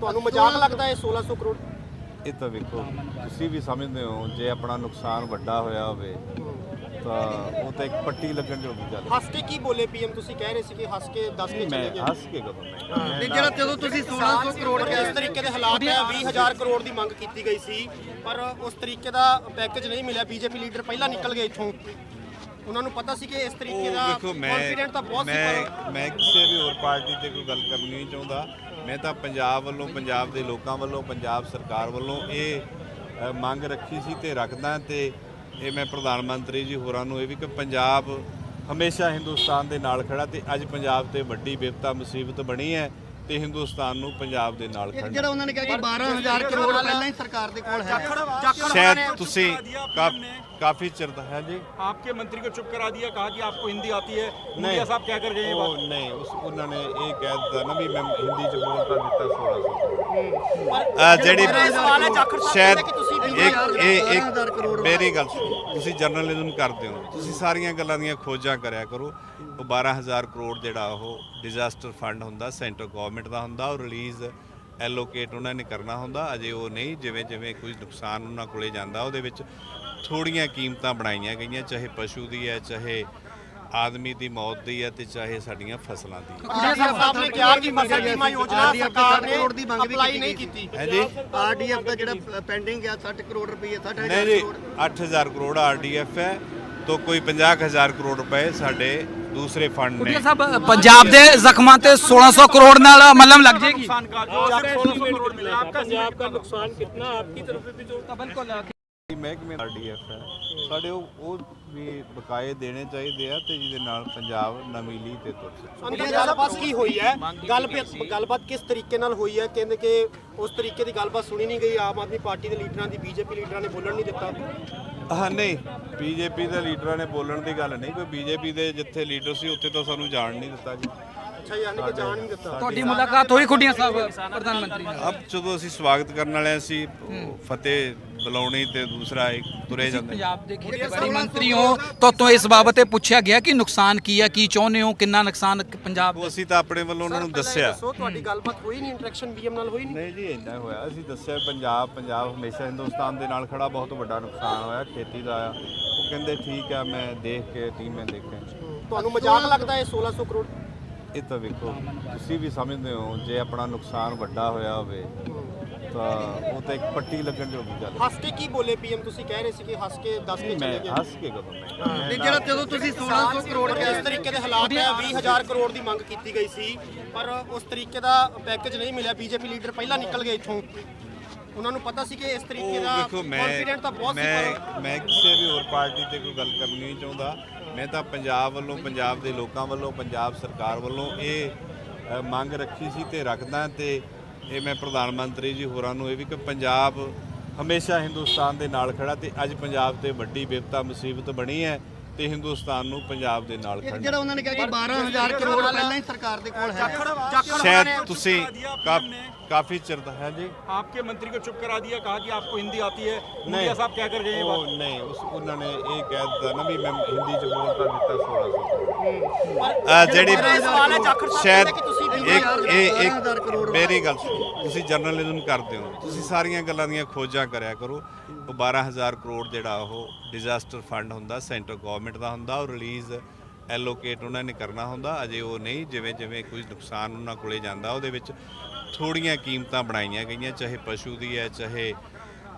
ਤੁਹਾਨੂੰ ਮਜ਼ਾਕ ਲੱਗਦਾ ਹੈ 1600 ਕਰੋੜ? ਇਹ ਤਾਂ ਵੇਖੋ ਤੁਸੀਂ ਵੀ ਸਮਝਦੇ ਹੋ ਜੇ ਆਪਣਾ ਨੁਕਸਾਨ ਵੱਡਾ ਹੋਇਆ ਹੋਵੇ ਤਾਂ ਉਹ ਤਾਂ ਇੱਕ ਪੱਟੀ ਲੱਗਣ ਜੋਗੀ ਗੱਲ ਹੈ। ਹੱਸ ਕੇ ਕੀ ਬੋਲੇ ਪੀਐਮ? ਤੁਸੀਂ ਕਹਿ ਰਹੇ ਸੀ ਕਿ ਹੱਸ ਕੇ ਦੱਸ ਕੇ ਮੈਂ ਚਲੇ ਗਏ। ਹੱਸ ਕੇ ਕਦੋਂ ਮੈਂ ਜਿਹੜਾ ਜਦੋਂ ਤੁਸੀਂ 1600 ਕਰੋੜ ਇਸ ਤਰੀਕੇ ਦੇ ਹਾਲਾਤ ਹੈ 20000 ਕਰੋੜ ਦੀ ਮੰਗ ਕੀਤੀ ਗਈ ਸੀ ਪਰ ਉਸ ਤਰੀਕੇ ਦਾ ਪੈਕੇਜ ਨਹੀਂ ਮਿਲਿਆ। ਬੀਜੇਪੀ ਲੀਡਰ ਪਹਿਲਾਂ ਨਿਕਲ ਗਏ ਇੱਥੋਂ। ਉਹਨਾਂ ਨੂੰ ਪਤਾ ਸੀ ਕਿ ਇਸ ਤਰੀਕੇ ਦਾ ਕੌਨਫੀਡੈਂਟ ਤਾਂ ਬਹੁਤ ਸੀ ਮੈਂ ਪਰ ਮੈਂ ਕਿਸੇ ਵੀ ਹੋਰ ਪਾਰਟੀ ਤੇ ਕੋਈ ਗੱਲ ਕਰਨੀ ਨਹੀਂ ਚਾਹੁੰਦਾ। ਮੈਂ ਤਾਂ ਪੰਜਾਬ ਵੱਲੋਂ ਪੰਜਾਬ ਦੇ ਲੋਕਾਂ ਵੱਲੋਂ ਪੰਜਾਬ ਸਰਕਾਰ ਵੱਲੋਂ ਇਹ ਮੰਗ ਰੱਖੀ ਸੀ ਤੇ ਰੱਖਦਾ ਤੇ ਇਹ ਮੈਂ ਪ੍ਰਧਾਨ ਮੰਤਰੀ ਜੀ ਹੋਰਾਂ ਨੂੰ ਇਹ ਵੀ ਕਿ ਪੰਜਾਬ ਹਮੇਸ਼ਾ ਹਿੰਦੁਸਤਾਨ ਦੇ ਨਾਲ ਖੜਾ ਤੇ ਅੱਜ ਪੰਜਾਬ ਤੇ ਵੱਡੀ ਵਿਪਤਾ ਮੁਸੀਬਤ ਬਣੀ ਹੈ। ਤੇ ਹਿੰਦੁਸਤਾਨ ਨੂੰ ਪੰਜਾਬ ਦੇ ਨਾਲ ਖੜਨਾ। ਜਿਹੜਾ ਉਹਨਾਂ ਨੇ ਕਿਹਾ ਕਿ 12000 ਕਰੋੜ ਪਹਿਲਾਂ ਹੀ ਸਰਕਾਰ ਦੇ ਕੋਲ ਹੈ। ਸ਼ਾਇਦ ਤੁਸੀਂ ਕਾਫੀ ਚਿਰ ਹੈ ਜੀ? ਆਪਕੇ ਮੰਤਰੀ ਕੋ ਚੁੱਪ ਕਰਾ ਦਿਆ ਕਹਾ ਕਿ ਆਪਕੋ ਹਿੰਦੀ ਆਤੀ ਹੈ। ਮੀਡੀਆ ਸਾਹਿਬ ਕਹਿ ਕਰ ਗਏ ਇਹ ਬਾਤ। ਨਹੀਂ ਉਸ ਉਹਨਾਂ ਨੇ ਇਹ ਕਹਿ ਦਿੱਤਾ ਨਾ ਵੀ ਮੈਂ ਹਿੰਦੀ ਚ ਬੋਲਤਾ ਦਿੱਤਾ 1600 ਜਿਹੜੀ ਸ਼ਾਇਦ ਇੱਕ ਇਹ ਇੱਕ ਮੇਰੀ ਗੱਲ ਤੁਸੀਂ ਜਰਨਲਿਜ਼ਮ ਕਰਦੇ ਹੋ। ਤੁਸੀਂ ਸਾਰੀਆਂ ਗੱਲਾਂ ਦੀਆਂ ਖੋਜਾਂ ਕਰਿਆ ਕਰੋ। ਉਹ 12000 ਕਰੋੜ ਜਿਹੜਾ ਉਹ ਡਿਜ਼ਾਸਟਰ ਫੰਡ ਹੁੰਦਾ ਸੈਂਟਰ ਗਵਰਨਮੈਂਟ ਦਾ ਹੁੰਦਾ ਉਹ ਰਿਲੀਜ਼ ਐਲੋਕੇਟ ਉਹਨਾਂ ਨੇ ਕਰਨਾ ਹੁੰਦਾ ਅਜੇ ਉਹ ਨਹੀਂ ਜਿਵੇਂ ਜਿਵੇਂ ਕੋਈ ਨੁਕਸਾਨ ਉਹਨਾਂ ਕੋਲੇ ਜਾਂਦਾ ਉਹਦੇ ਵਿੱਚ ਥੋੜੀਆਂ ਕੀਮਤਾਂ ਬਣਾਈਆਂ ਗਈਆਂ ਚਾਹੇ ਪਸ਼ੂ ਦੀ ਹੈ ਚਾਹੇ ਆਦਮੀ ਦੀ ਮੌਤ ਦੀ ਹੈ ਤੇ ਚਾਹੇ ਸਾਡੀਆਂ ਫਸਲਾਂ ਦੀ। ਹੈ ਸਾਹਿਬ ਆਰਡੀਐਫ ਦਾ ਜਿਹੜਾ ਪੈਂਡਿੰਗ ਹੈ 60 ਕਰੋੜ ਰੁਪਏ 60000 ਕਰੋੜ। 8000 ਕਰੋੜ ਆਰਡੀਐਫ ਹੈ ਤੋਂ ਕੋਈ 50000 ਕਰੋੜ ਰੁਪਏ ਸਾਡੇ ਦੂਸਰੇ ਫੰਡ ਨੇ। ਸਾਹਿਬ ਪੰਜਾਬ ਦੇ ਜ਼ਖਮਾਂ ਤੇ 1600 ਕਰੋੜ ਨਾਲ ਮਲਮ ਲੱਗ ਜਾਏਗੀ। ਨੁਕਸਾਨ ਕਿੰਨਾ ਆਪਕੀ ਤਰਫ ਤੇ ਗੱਲਬਾਤ ਕਿਸ ਤਰੀਕੇ ਨਾਲ ਹੋਈ ਹੈ? ਕਹਿੰਦੇ ਕਿ ਉਸ ਤਰੀਕੇ ਦੀ ਗੱਲਬਾਤ ਸੁਣੀ ਨਹੀਂ ਗਈ। ਆਮ ਆਦਮੀ ਪਾਰਟੀ ਦੇ ਲੀਡਰਾਂ ਦੀ ਬੀਜੇਪੀ ਲੀਡਰਾਂ ਨੇ ਬੋਲਣ ਨਹੀਂ ਦਿੱਤਾ। ਹਾਂ ਨਹੀਂ। ਬੀਜੇਪੀ ਦੇ ਲੀਡਰਾਂ ਨੇ ਬੋਲਣ ਦੀ ਗੱਲ ਨਹੀਂ ਕੋਈ ਬੀਜੇਪੀ ਦੇ ਜਿੱਥੇ ਲੀਡਰ ਸੀ ਉੱਥੇ ਤਾਂ ਸਾਨੂੰ ਜਾਣ ਨਹੀਂ ਦਿੱਤਾ ਜੀ। ਅੱਛਾ ਯਾਨੀ ਕਿ ਜਾਣ ਨਹੀਂ ਦਿੱਤਾ। ਤੁਹਾਡੀ ਮੁਲਾਕਾਤ ਹੋਈ ਖੁੱਡੀਆਂ ਸਾਹਿਬ ਪ੍ਰਧਾਨ ਮੰਤਰੀ ਨਾਲ? ਅਬ ਜਦੋਂ ਅਸੀਂ ਸਵਾਗਤ ਕਰਨ ਵਾਲੇ ਸੀ ਫਤਿਹ ਬੁਲਾਉਣੀ ਤੇ ਦੂਸਰਾ ਇੱਕ ਤੁਰੇ ਜਾਂਦੇ ਪੰਜਾਬ ਦੇ ਖੇਤੀਬਾੜੀ ਮੰਤਰੀ ਹੋ ਤਾਂ ਤੋਂ ਇਸ ਬਾਬਤ ਇਹ ਪੁੱਛਿਆ ਗਿਆ ਕਿ ਨੁਕਸਾਨ ਕੀ ਹੈ ਕੀ ਚਾਹੁੰਦੇ ਹੋ ਕਿੰਨਾ ਨੁਕਸਾਨ ਪੰਜਾਬ ਉਹ ਅਸੀਂ ਤਾਂ ਆਪਣੇ ਵੱਲੋਂ ਉਹਨਾਂ ਨੂੰ ਦੱਸਿਆ। ਦੱਸੋ ਤੁਹਾਡੀ ਗੱਲਬਾਤ ਹੋਈ ਨਹੀਂ ਇੰਟਰੈਕਸ਼ਨ ਬੀਐਮ ਨਾਲ ਹੋਈ ਨਹੀਂ? ਨਹੀਂ ਜੀ ਇੰਨਾ ਹੋਇਆ। ਅਸੀਂ ਦੱਸਿਆ ਪੰਜਾਬ ਪੰਜਾਬ ਹਮੇਸ਼ਾ ਹਿੰਦੁਸਤਾਨ ਦੇ ਨਾਲ ਖੜਾ ਬਹੁਤ ਵੱਡਾ ਨੁਕਸਾਨ ਹੋਇਆ ਖੇਤੀ ਦਾ ਆ। ਉਹ ਕਹਿੰਦੇ ਠੀਕ ਆ ਮੈਂ ਦੇਖ ਕੇ ਟੀਮ ਮੈਂ ਦੇਖਿਆ। ਤੁਹਾਨੂੰ ਮਜ਼ਾਕ ਲੱਗਦਾ ਹੈ 1600 ਕਰੋੜ ਇਹ ਤਾਂ ਵੇਖੋ ਤੁਸੀਂ ਵੀ ਸਮਝਦੇ ਹੋ ਜੇ ਆਪਣਾ ਨੁਕਸਾਨ ਵੱਡਾ ਹੋਇਆ ਹੋਵੇ ਤਾਂ ਉਹ ਤਾਂ ਇੱਕ ਪੱਟੀ ਲੱਗਣ ਜੋਗੀ ਗੱਲ ਹੈ। ਹੱਸ ਕੇ ਕੀ ਬੋਲੇ ਪੀਐਮ? ਤੁਸੀਂ ਕਹਿ ਰਹੇ ਸੀ ਕਿ ਹੱਸ ਕੇ ਦੱਸ ਕੇ ਚਲੇ ਗਏ ਹੱਸ ਕੇ ਕਦੋਂ ਮੈਂ ਨਹੀਂ ਜਿਹੜਾ ਜਦੋਂ ਤੁਸੀਂ 1600 ਕਰੋੜ ਕਿਸ ਕਿਹਾ ਤਰੀਕੇ ਦੇ ਹਾਲਾਤ ਹੈ 20000 ਕਰੋੜ ਦੀ ਮੰਗ ਕੀਤੀ ਗਈ ਸੀ ਪਰ ਉਸ ਤਰੀਕੇ ਦਾ ਪੈਕੇਜ ਨਹੀਂ ਮਿਲਿਆ। ਬੀਜੇਪੀ ਲੀਡਰ ਪਹਿਲਾਂ ਨਿਕਲ ਗਏ ਇੱਥੋਂ। ਉਹਨਾਂ ਨੂੰ ਪਤਾ ਸੀ ਕਿ ਇਸ ਤਰੀਕੇ ਦਾ ਕੌਨਫੀਡੈਂਟ ਤਾਂ ਬਹੁਤ ਸੀ ਪਰ ਮੈਂ ਮੈਂ ਕਿਸੇ ਵੀ ਹੋਰ ਪਾਰਟੀ ਤੇ ਕੋਈ ਗੱਲ ਕਰਨੀ ਨਹੀਂ ਚਾਹੁੰਦਾ। ਮੈਂ ਤਾਂ ਪੰਜਾਬ ਵੱਲੋਂ, ਪੰਜਾਬ ਦੇ ਲੋਕਾਂ ਵੱਲੋਂ, ਪੰਜਾਬ ਸਰਕਾਰ ਵੱਲੋਂ ਇਹ ਮੰਗ ਰੱਖੀ ਸੀ ਤੇ ਰੱਖਦਾ ਤੇ ਇਹ ਮੈਂ ਪ੍ਰਧਾਨ ਮੰਤਰੀ ਜੀ ਹੋਰਾਂ ਨੂੰ ਇਹ ਵੀ ਕਿ ਪੰਜਾਬ ਹਮੇਸ਼ਾ ਹਿੰਦੁਸਤਾਨ ਦੇ ਨਾਲ ਖੜਾ ਤੇ ਅੱਜ ਪੰਜਾਬ ਤੇ ਵੱਡੀ ਵਿਪਤਾ ਮੁਸੀਬਤ ਬਣੀ ਹੈ। ਤੇ ਹਿੰਦੁਸਤਾਨ ਨੂੰ ਪੰਜਾਬ ਦੇ ਨਾਲ ਇੱਕ ਖੜਨਾ ਜਿਹੜਾ ਉਹਨਾਂ ਨੇ ਕਿਹਾ ਕਿ 12000 ਕਰੋੜ ਪਹਿਲਾਂ ਹੀ ਸਰਕਾਰ ਦੇ ਕੋਲ ਹੈ ਸ਼ਾਇਦ ਤੁਸੀਂ ਕਾ- ਕਾਫੀ ਚਿਰ ਦਾ ਹੈ ਜੀ आपके मंत्री को चुप करा दिया कहा कि आपको हिंदी आती है नहीं। मुखिया साहब क्या कर गए ये बात ਉਹ ਨਹੀਂ ਉਸ ਉਹਨਾਂ ਨੇ ਇਹ ਕਹਿ ਦਿੱਤਾ ਨਾ ਵੀ ਮੈਂ ਹਿੰਦੀ ਚ ਬੋਲਤਾ ਦਿੱਤਾ 1600 ਜਿਹੜੀ ਸਵਾਲ ਇੱਕ ਇਹ 12,000 ਕਰੋੜ ਇੱਕ ਮੇਰੀ ਗੱਲ ਸੁਣੋ ਤੁਸੀਂ ਜਰਨਲਿਜ਼ਮ ਕਰਦੇ ਹੋ ਤੁਸੀਂ ਸਾਰੀਆਂ ਗੱਲਾਂ ਦੀਆਂ ਖੋਜਾਂ ਕਰਿਆ ਕਰੋ। ਉਹ 12000 ਕਰੋੜ ਜਿਹੜਾ ਉਹ ਡਿਜ਼ਾਸਟਰ ਫੰਡ ਹੁੰਦਾ ਸੈਂਟਰ ਗਵਰਨਮੈਂਟ ਦਾ ਹੁੰਦਾ ਉਹ ਰਿਲੀਜ਼ ਐਲੋਕੇਟ ਉਹਨਾਂ ਨੇ ਕਰਨਾ ਹੁੰਦਾ ਅਜੇ ਉਹ ਨਹੀਂ ਜਿਵੇਂ ਜਿਵੇਂ ਕੋਈ ਨੁਕਸਾਨ ਉਹਨਾਂ ਕੋਲੇ ਜਾਂਦਾ ਉਹਦੇ ਵਿੱਚ ਥੋੜੀਆਂ ਕੀਮਤਾਂ ਬਣਾਈਆਂ ਗਈਆਂ ਚਾਹੇ ਪਸ਼ੂ ਦੀ ਹੈ ਚਾਹੇ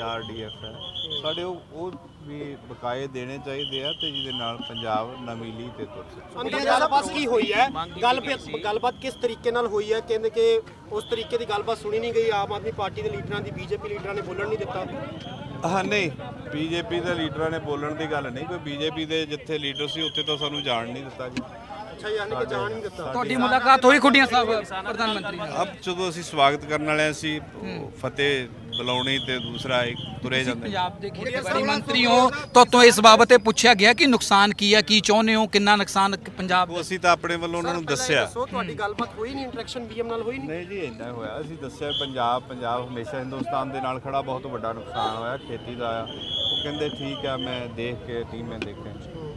ਆਰਡੀਐਫ ਹੈ। ਸਾਡੇ ਉਹ ਉਹ ਵੀ ਬਕਾਏ ਦੇਣੇ ਚਾਹੀਦੇ ਆ ਤੇ ਜਿਹਦੇ ਨਾਲ ਪੰਜਾਬ ਨਵੀਂ ਲੀਹ ਤੇ ਤੁਰ ਸਕੇ। ਅੰਦਰ ਗੱਲਬਾਤ ਕੀ ਹੋਈ ਹੈ? ਗੱਲ ਗੱਲਬਾਤ ਕਿਸ ਤਰੀਕੇ ਨਾਲ ਹੋਈ ਹੈ? ਕਹਿੰਦੇ ਕਿ ਉਸ ਤਰੀਕੇ ਦੀ ਗੱਲਬਾਤ ਸੁਣੀ ਨਹੀਂ ਗਈ। ਆਮ ਆਦਮੀ ਪਾਰਟੀ ਦੇ ਲੀਡਰਾਂ ਦੀ ਬੀਜੇਪੀ ਲੀਡਰਾਂ ਨੇ ਬੋਲਣ ਨਹੀਂ ਦਿੱਤਾ। ਹਾਂ ਨਹੀਂ। ਬੀਜੇਪੀ ਦੇ ਲੀਡਰਾਂ ਨੇ ਬੋਲਣ ਦੀ ਗੱਲ ਨਹੀਂ ਕੋਈ ਬੀਜੇਪੀ ਦੇ ਜਿੱਥੇ ਲੀਡਰ ਸੀ ਉੱਥੇ ਤਾਂ ਸਾਨੂੰ ਜਾਣ ਨਹੀਂ ਦਿੱਤਾ ਜੀ। ਅੱਛਾ ਯਾਨੀ ਕਿ ਜਾਣ ਨਹੀਂ ਦਿੱਤਾ। ਤੁਹਾਡੀ ਮੁਲਾਕਾਤ ਹੋਈ ਖੁੱਡੀਆਂ ਸਾਹਿਬ ਪ੍ਰਧਾਨ ਮੰਤਰੀ ਨਾਲ? ਅਬ ਜਦੋਂ ਅਸੀਂ ਸਵਾਗਤ ਕਰਨ ਵਾਲੇ ਸੀ ਫਤਿਹ ਬੁਲਾਉਣੀ ਤੇ ਦੂਸਰਾ ਇੱਕ ਤੁਰੇ ਜਾਂਦੇ। ਪੰਜਾਬ ਦੇ ਖੇਤੀਬਾੜੀ ਮੰਤਰੀ ਹੋ ਤਾਂ ਤੋਂ ਇਸ ਬਾਬਤ ਇਹ ਪੁੱਛਿਆ ਗਿਆ ਕਿ ਨੁਕਸਾਨ ਕੀ ਹੈ ਕੀ ਚਾਹੁੰਦੇ ਹੋ ਕਿੰਨਾ ਨੁਕਸਾਨ ਪੰਜਾਬ ਉਹ ਅਸੀਂ ਤਾਂ ਆਪਣੇ ਵੱਲੋਂ ਉਹਨਾਂ ਨੂੰ ਦੱਸਿਆ। ਦੱਸੋ ਤੁਹਾਡੀ ਗੱਲਬਾਤ ਹੋਈ ਨਹੀਂ ਇੰਟਰੈਕਸ਼ਨ ਬੀਐਮ ਨਾਲ ਹੋਈ ਨਹੀਂ? ਨਹੀਂ ਜੀ ਇੰਨਾ ਹੋਇਆ। ਅਸੀਂ ਦੱਸਿਆ ਪੰਜਾਬ ਪੰਜਾਬ ਹਮੇਸ਼ਾ ਹਿੰਦੁਸਤਾਨ ਦੇ ਨਾਲ ਖੜਾ ਬਹੁਤ ਵੱਡਾ ਨੁਕਸਾਨ ਹੋਇਆ ਖੇਤੀ ਦਾ। ਆ ਉਹ ਕਹਿੰਦੇ ਠੀਕ ਆ ਮੈਂ ਦੇਖ ਕੇ ਟੀਮ ਮੈਂ ਦੇਖਿਆ।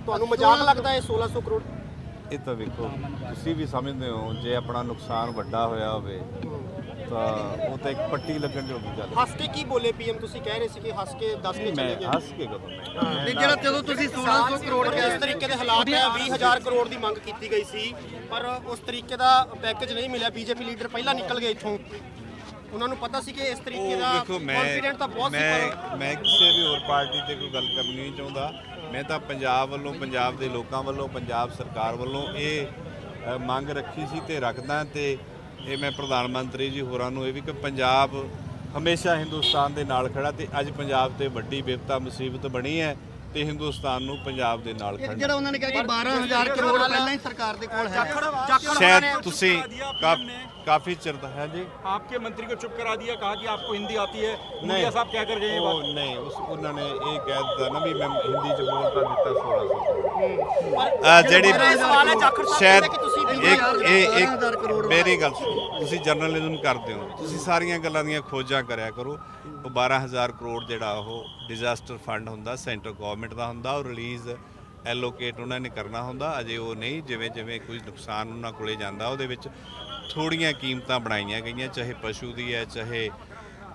ਤੁਹਾਨੂੰ ਮਜ਼ਾਕ ਲੱਗਦਾ ਹੈ 1600 ਕਰੋੜ ਇਹ ਤਾਂ ਵੇਖੋ ਤੁਸੀਂ ਵੀ ਸਮਝਦੇ ਹੋ ਜੇ ਆਪਣਾ ਨੁਕਸਾਨ ਵੱਡਾ ਹੋਇਆ ਹੋਵੇ ਤਾਂ ਉਹ ਤਾਂ ਇੱਕ ਪੱਟੀ ਲੱਗਣ ਜੋਗੀ ਗੱਲ ਹੈ। ਹੱਸ ਕੇ ਕੀ ਬੋਲੇ ਪੀਐਮ? ਤੁਸੀਂ ਕਹਿ ਰਹੇ ਸੀ ਕਿ ਹੱਸ ਕੇ ਦੱਸ ਕੇ ਮੈਂ ਚਲੇ ਗਏ। ਹੱਸ ਕੇ ਕਦੋਂ ਮੈਂ ਨਹੀਂ ਜਿਹੜਾ ਜਦੋਂ ਤੁਸੀਂ 1600 ਕਰੋੜ ਕਿਸ ਕਿਹਾ ਤਰੀਕੇ ਦੇ ਹਾਲਾਤ ਹੈ 20000 ਕਰੋੜ ਦੀ ਮੰਗ ਕੀਤੀ ਗਈ ਸੀ ਪਰ ਉਸ ਤਰੀਕੇ ਦਾ ਪੈਕੇਜ ਨਹੀਂ ਮਿਲਿਆ ਬੀਜੇਪੀ ਲੀਡਰ ਪਹਿਲਾਂ ਨਿਕਲ ਗਏ ਇੱਥੋਂ। ਉਹਨਾਂ ਨੂੰ ਪਤਾ ਸੀ ਕਿ ਇਸ ਤਰੀਕੇ ਉਹ ਦਾ ਮੈਂ ਕੌਨਫੀਡੈਂਟ ਤਾਂ ਬਹੁਤ ਸੀ ਪਰ ਮੈਂ ਮੈਂ ਕਿਸੇ ਵੀ ਹੋਰ ਪਾਰਟੀ ਤੇ ਕੋਈ ਗੱਲ ਕਰਨੀ ਨਹੀਂ ਚਾਹੁੰਦਾ। ਮੈਂ ਤਾਂ ਪੰਜਾਬ ਵੱਲੋਂ, ਪੰਜਾਬ ਦੇ ਲੋਕਾਂ ਵੱਲੋਂ, ਪੰਜਾਬ ਸਰਕਾਰ ਵੱਲੋਂ ਇਹ ਮੰਗ ਰੱਖੀ ਸੀ ਤੇ ਰੱਖਦਾ ਤੇ ਇਹ ਮੈਂ ਪ੍ਰਧਾਨ ਮੰਤਰੀ ਜੀ ਹੋਰਾਂ ਨੂੰ ਇਹ ਵੀ ਕਿ ਪੰਜਾਬ ਹਮੇਸ਼ਾ ਹਿੰਦੁਸਤਾਨ ਦੇ ਨਾਲ ਖੜਾ ਤੇ ਅੱਜ ਪੰਜਾਬ ਤੇ ਵੱਡੀ ਬਿਪਤਾ ਮੁਸੀਬਤ ਬਣੀ ਹੈ। ਤੇ ਹਿੰਦੁਸਤਾਨ ਨੂੰ ਪੰਜਾਬ ਦੇ ਨਾਲ ਇੱਕ ਖੜਨਾ ਜਿਹੜਾ ਉਹਨਾਂ ਨੇ ਕਿਹਾ ਕਿ 12000 ਕਰੋੜ ਪਹਿਲਾਂ ਹੀ ਸਰਕਾਰ ਦੇ ਕੋਲ ਹੈ ਸ਼ਾਇਦ ਤੁਸੀਂ ਕਾ- ਕਾਫੀ ਚਿਰ ਦਾ ਹੈ ਜੀ आपके मंत्री को चुप करा दिया कहा कि आपको हिंदी आती है नहीं। मुखिया साहब क्या कर रहे हैं ये बात ਉਹ ਨਹੀਂ ਉਸ ਉਹਨਾਂ ਨੇ ਇਹ ਕਹਿ ਦਿੱਤਾ ਨਾ ਵੀ ਮੈਂ ਹਿੰਦੀ ਚ ਬੋਲ ਤਾਂ ਦਿੱਤਾ 1600 ਆ ਜਿਹੜੀ ਸਵਾਲ ਹੈ ਜਾਖੜ ਸਾਹਿਬ ਸ਼ਾਇਦ ਕਹਿੰਦੇ ਕਿ ਤੁਸੀਂ ਵੀ ਇੱਕ ਇਹ ਹਜ਼ਾਰ ਕਰੋੜ ਇੱਕ ਮੇਰੀ ਗੱਲ ਸੁਣੋ ਤੁਸੀਂ ਜਰਨਲਿਜ਼ਮ ਕਰਦੇ ਹੋ ਤੁਸੀਂ ਸਾਰੀਆਂ ਗੱਲਾਂ ਦੀਆਂ ਖੋਜਾਂ ਕਰਿਆ ਕਰੋ ਉਹ 12000 ਕਰੋੜ ਜਿਹੜਾ ਉਹ ਡਿਜ਼ਾਸਟਰ ਫੰਡ ਹੁੰਦਾ ਸੈਂਟਰ ਗਵਰਨਮੈਂਟ ਦਾ ਹੁੰਦਾ ਉਹ ਰਿਲੀਜ਼ ਐਲੋਕੇਟ ਉਹਨਾਂ ਨੇ ਕਰਨਾ ਹੁੰਦਾ ਅਜੇ ਉਹ ਨਹੀਂ ਜਿਵੇਂ ਜਿਵੇਂ ਕੋਈ ਨੁਕਸਾਨ ਉਹਨਾਂ ਕੋਲੇ ਜਾਂਦਾ ਉਹਦੇ ਵਿੱਚ ਥੋੜੀਆਂ ਕੀਮਤਾਂ ਬਣਾਈਆਂ ਗਈਆਂ ਚਾਹੇ ਪਸ਼ੂ ਦੀ ਹੈ ਚਾਹੇ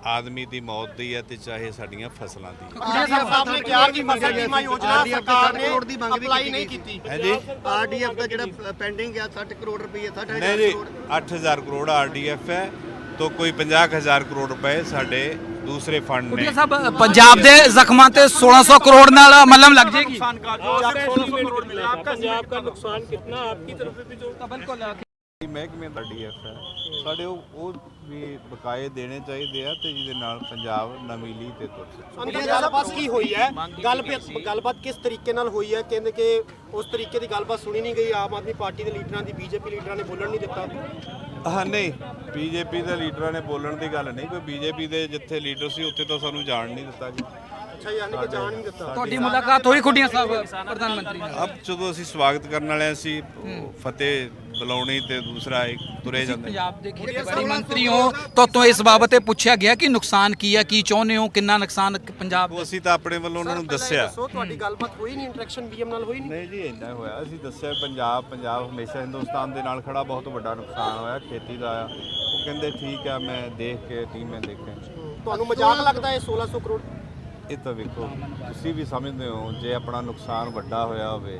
ਆਦਮੀ ਦੀ ਮੌਤ ਦੀ ਹੈ ਤੇ ਚਾਹੇ ਸਾਡੀਆਂ ਫਸਲਾਂ ਦੀ ਹੈ। ਸਾਹਿਬ ਨੇ ਕਿਹਾ ਕਿ ਫਸਲ ਬੀਮਾ ਯੋਜਨਾ ਸਰਕਾਰ ਨੇ ਕਰੋੜ ਦੀ ਮੰਗ ਵੀ ਅਪਲਾਈ ਕੀਤੀ ਨਹੀਂ ਗਈ। ਕੀਤੀ ਹੈ ਜੀ ਆਰਡੀਐਫ ਦਾ ਜਿਹੜਾ ਪੈਂਡਿੰਗ ਆ 60 ਕਰੋੜ ਰੁਪਏ 60 ਨਹੀਂ ਜੀ 8000 ਕਰੋੜ ਆਰਡੀਐਫ ਹੈ ਤੋਂ ਕੋਈ ਹਜ਼ਾਰ ਕਰੋੜ ਰੁਪਏ ਸਾਡੇ ਦੂਸਰੇ ਫੰਡ ਨੇ। ਸਾਹਿਬ ਪੰਜਾਬ ਦੇ ਜ਼ਖਮਾਂ ਤੇ 1600 ਕਰੋੜ ਨਾਲ ਮਲਮ ਲੱਗ ਜਾਏਗੀ। ਸਾਡੇ ਉਹ ਵੀ ਬਕਾਏ ਦੇਣੇ ਚਾਹੀਦੇ ਆ ਤੇ ਜਿਹਦੇ ਨਾਲ ਪੰਜਾਬ ਨਵੀਂ ਤੇ ਤੁਰ ਸਕੇ। ਅੰਦਰ ਗੱਲਬਾਤ ਕੀ ਹੋਈ ਹੈ? ਗੱਲ ਗੱਲਬਾਤ ਕਿਸ ਤਰੀਕੇ ਨਾਲ ਹੋਈ ਹੈ? ਕਹਿੰਦੇ ਕਿ ਉਸ ਤਰੀਕੇ ਦੀ ਗੱਲਬਾਤ ਸੁਣੀ ਨਹੀਂ ਗਈ ਆਮ ਆਦਮੀ ਪਾਰਟੀ ਦੇ ਲੀਡਰਾਂ ਦੀ ਬੀਜੇਪੀ ਲੀਡਰਾਂ ਨੇ ਬੋਲਣ ਨਹੀਂ ਦਿੱਤਾ। ਹਾਂ ਨਹੀਂ। ਬੀਜੇਪੀ ਦੇ ਲੀਡਰਾਂ ਨੇ ਬੋਲਣ ਦੀ ਗੱਲ ਨਹੀਂ ਕੋਈ ਬੀਜੇਪੀ ਦੇ ਜਿੱਥੇ ਲੀਡਰ ਸੀ ਉੱਥੇ ਤਾਂ ਸਾਨੂੰ ਜਾਣ ਨਹੀਂ ਦਿੱਤਾ ਜੀ। ਅੱਛਾ ਯਾਨੀ ਕਿ ਜਾਣ ਨਹੀਂ ਦਿੱਤਾ। ਤੁਹਾਡੀ ਮੁਲਾਕਾਤ ਹੋਈ ਖੁੱਡੀਆਂ ਸਾਹਿਬ ਪ੍ਰਧਾਨ ਮੰਤਰੀ ਨਾਲ? ਅਬ ਜਦੋਂ ਅਸੀਂ ਸਵਾਗਤ ਕਰਨ ਵਾਲੇ ਸੀ ਫਤਿਹ ਬੁਲਾਉਣੀ ਤੇ ਦੂਸਰਾ ਇੱਕ ਤੁਰੇ ਜਾਂਦੇ ਪੰਜਾਬ ਦੇ ਖੇਤੀਬਾੜੀ ਮੰਤਰੀ ਹੋ ਤਾਂ ਤੋਂ ਇਸ ਬਾਬਤ ਇਹ ਪੁੱਛਿਆ ਗਿਆ ਕਿ ਨੁਕਸਾਨ ਕੀ ਹੈ ਕੀ ਚਾਹੁੰਦੇ ਹੋ ਕਿੰਨਾ ਨੁਕਸਾਨ ਪੰਜਾਬ ਉਹ ਅਸੀਂ ਤਾਂ ਆਪਣੇ ਵੱਲੋਂ ਉਹਨਾਂ ਨੂੰ ਦੱਸਿਆ। ਦੱਸੋ ਤੁਹਾਡੀ ਗੱਲਬਾਤ ਹੋਈ ਨਹੀਂ ਇੰਟਰੈਕਸ਼ਨ ਬੀਐਮ ਨਾਲ ਹੋਈ ਨਹੀਂ? ਨਹੀਂ ਜੀ ਇੰਨਾ ਹੋਇਆ। ਅਸੀਂ ਦੱਸਿਆ ਪੰਜਾਬ ਪੰਜਾਬ ਹਮੇਸ਼ਾ ਹਿੰਦੁਸਤਾਨ ਦੇ ਨਾਲ ਖੜਾ ਬਹੁਤ ਵੱਡਾ ਨੁਕਸਾਨ ਹੋਇਆ ਖੇਤੀ ਦਾ ਆ। ਉਹ ਕਹਿੰਦੇ ਠੀਕ ਆ ਮੈਂ ਦੇਖ ਕੇ ਟੀਮ ਮੈਂ ਦੇਖਿਆ ਤੁਹਾਨੂੰ ਮਜ਼ਾਕ ਲੱਗਦਾ ਹੈ 1600 ਕਰੋੜ? ਇਹ ਤਾਂ ਵੇਖੋ ਤੁਸੀਂ ਵੀ ਸਮਝਦੇ ਹੋ ਜੇ ਆਪਣਾ ਨੁਕਸਾਨ ਵੱਡਾ ਹੋਇਆ ਹੋਵੇ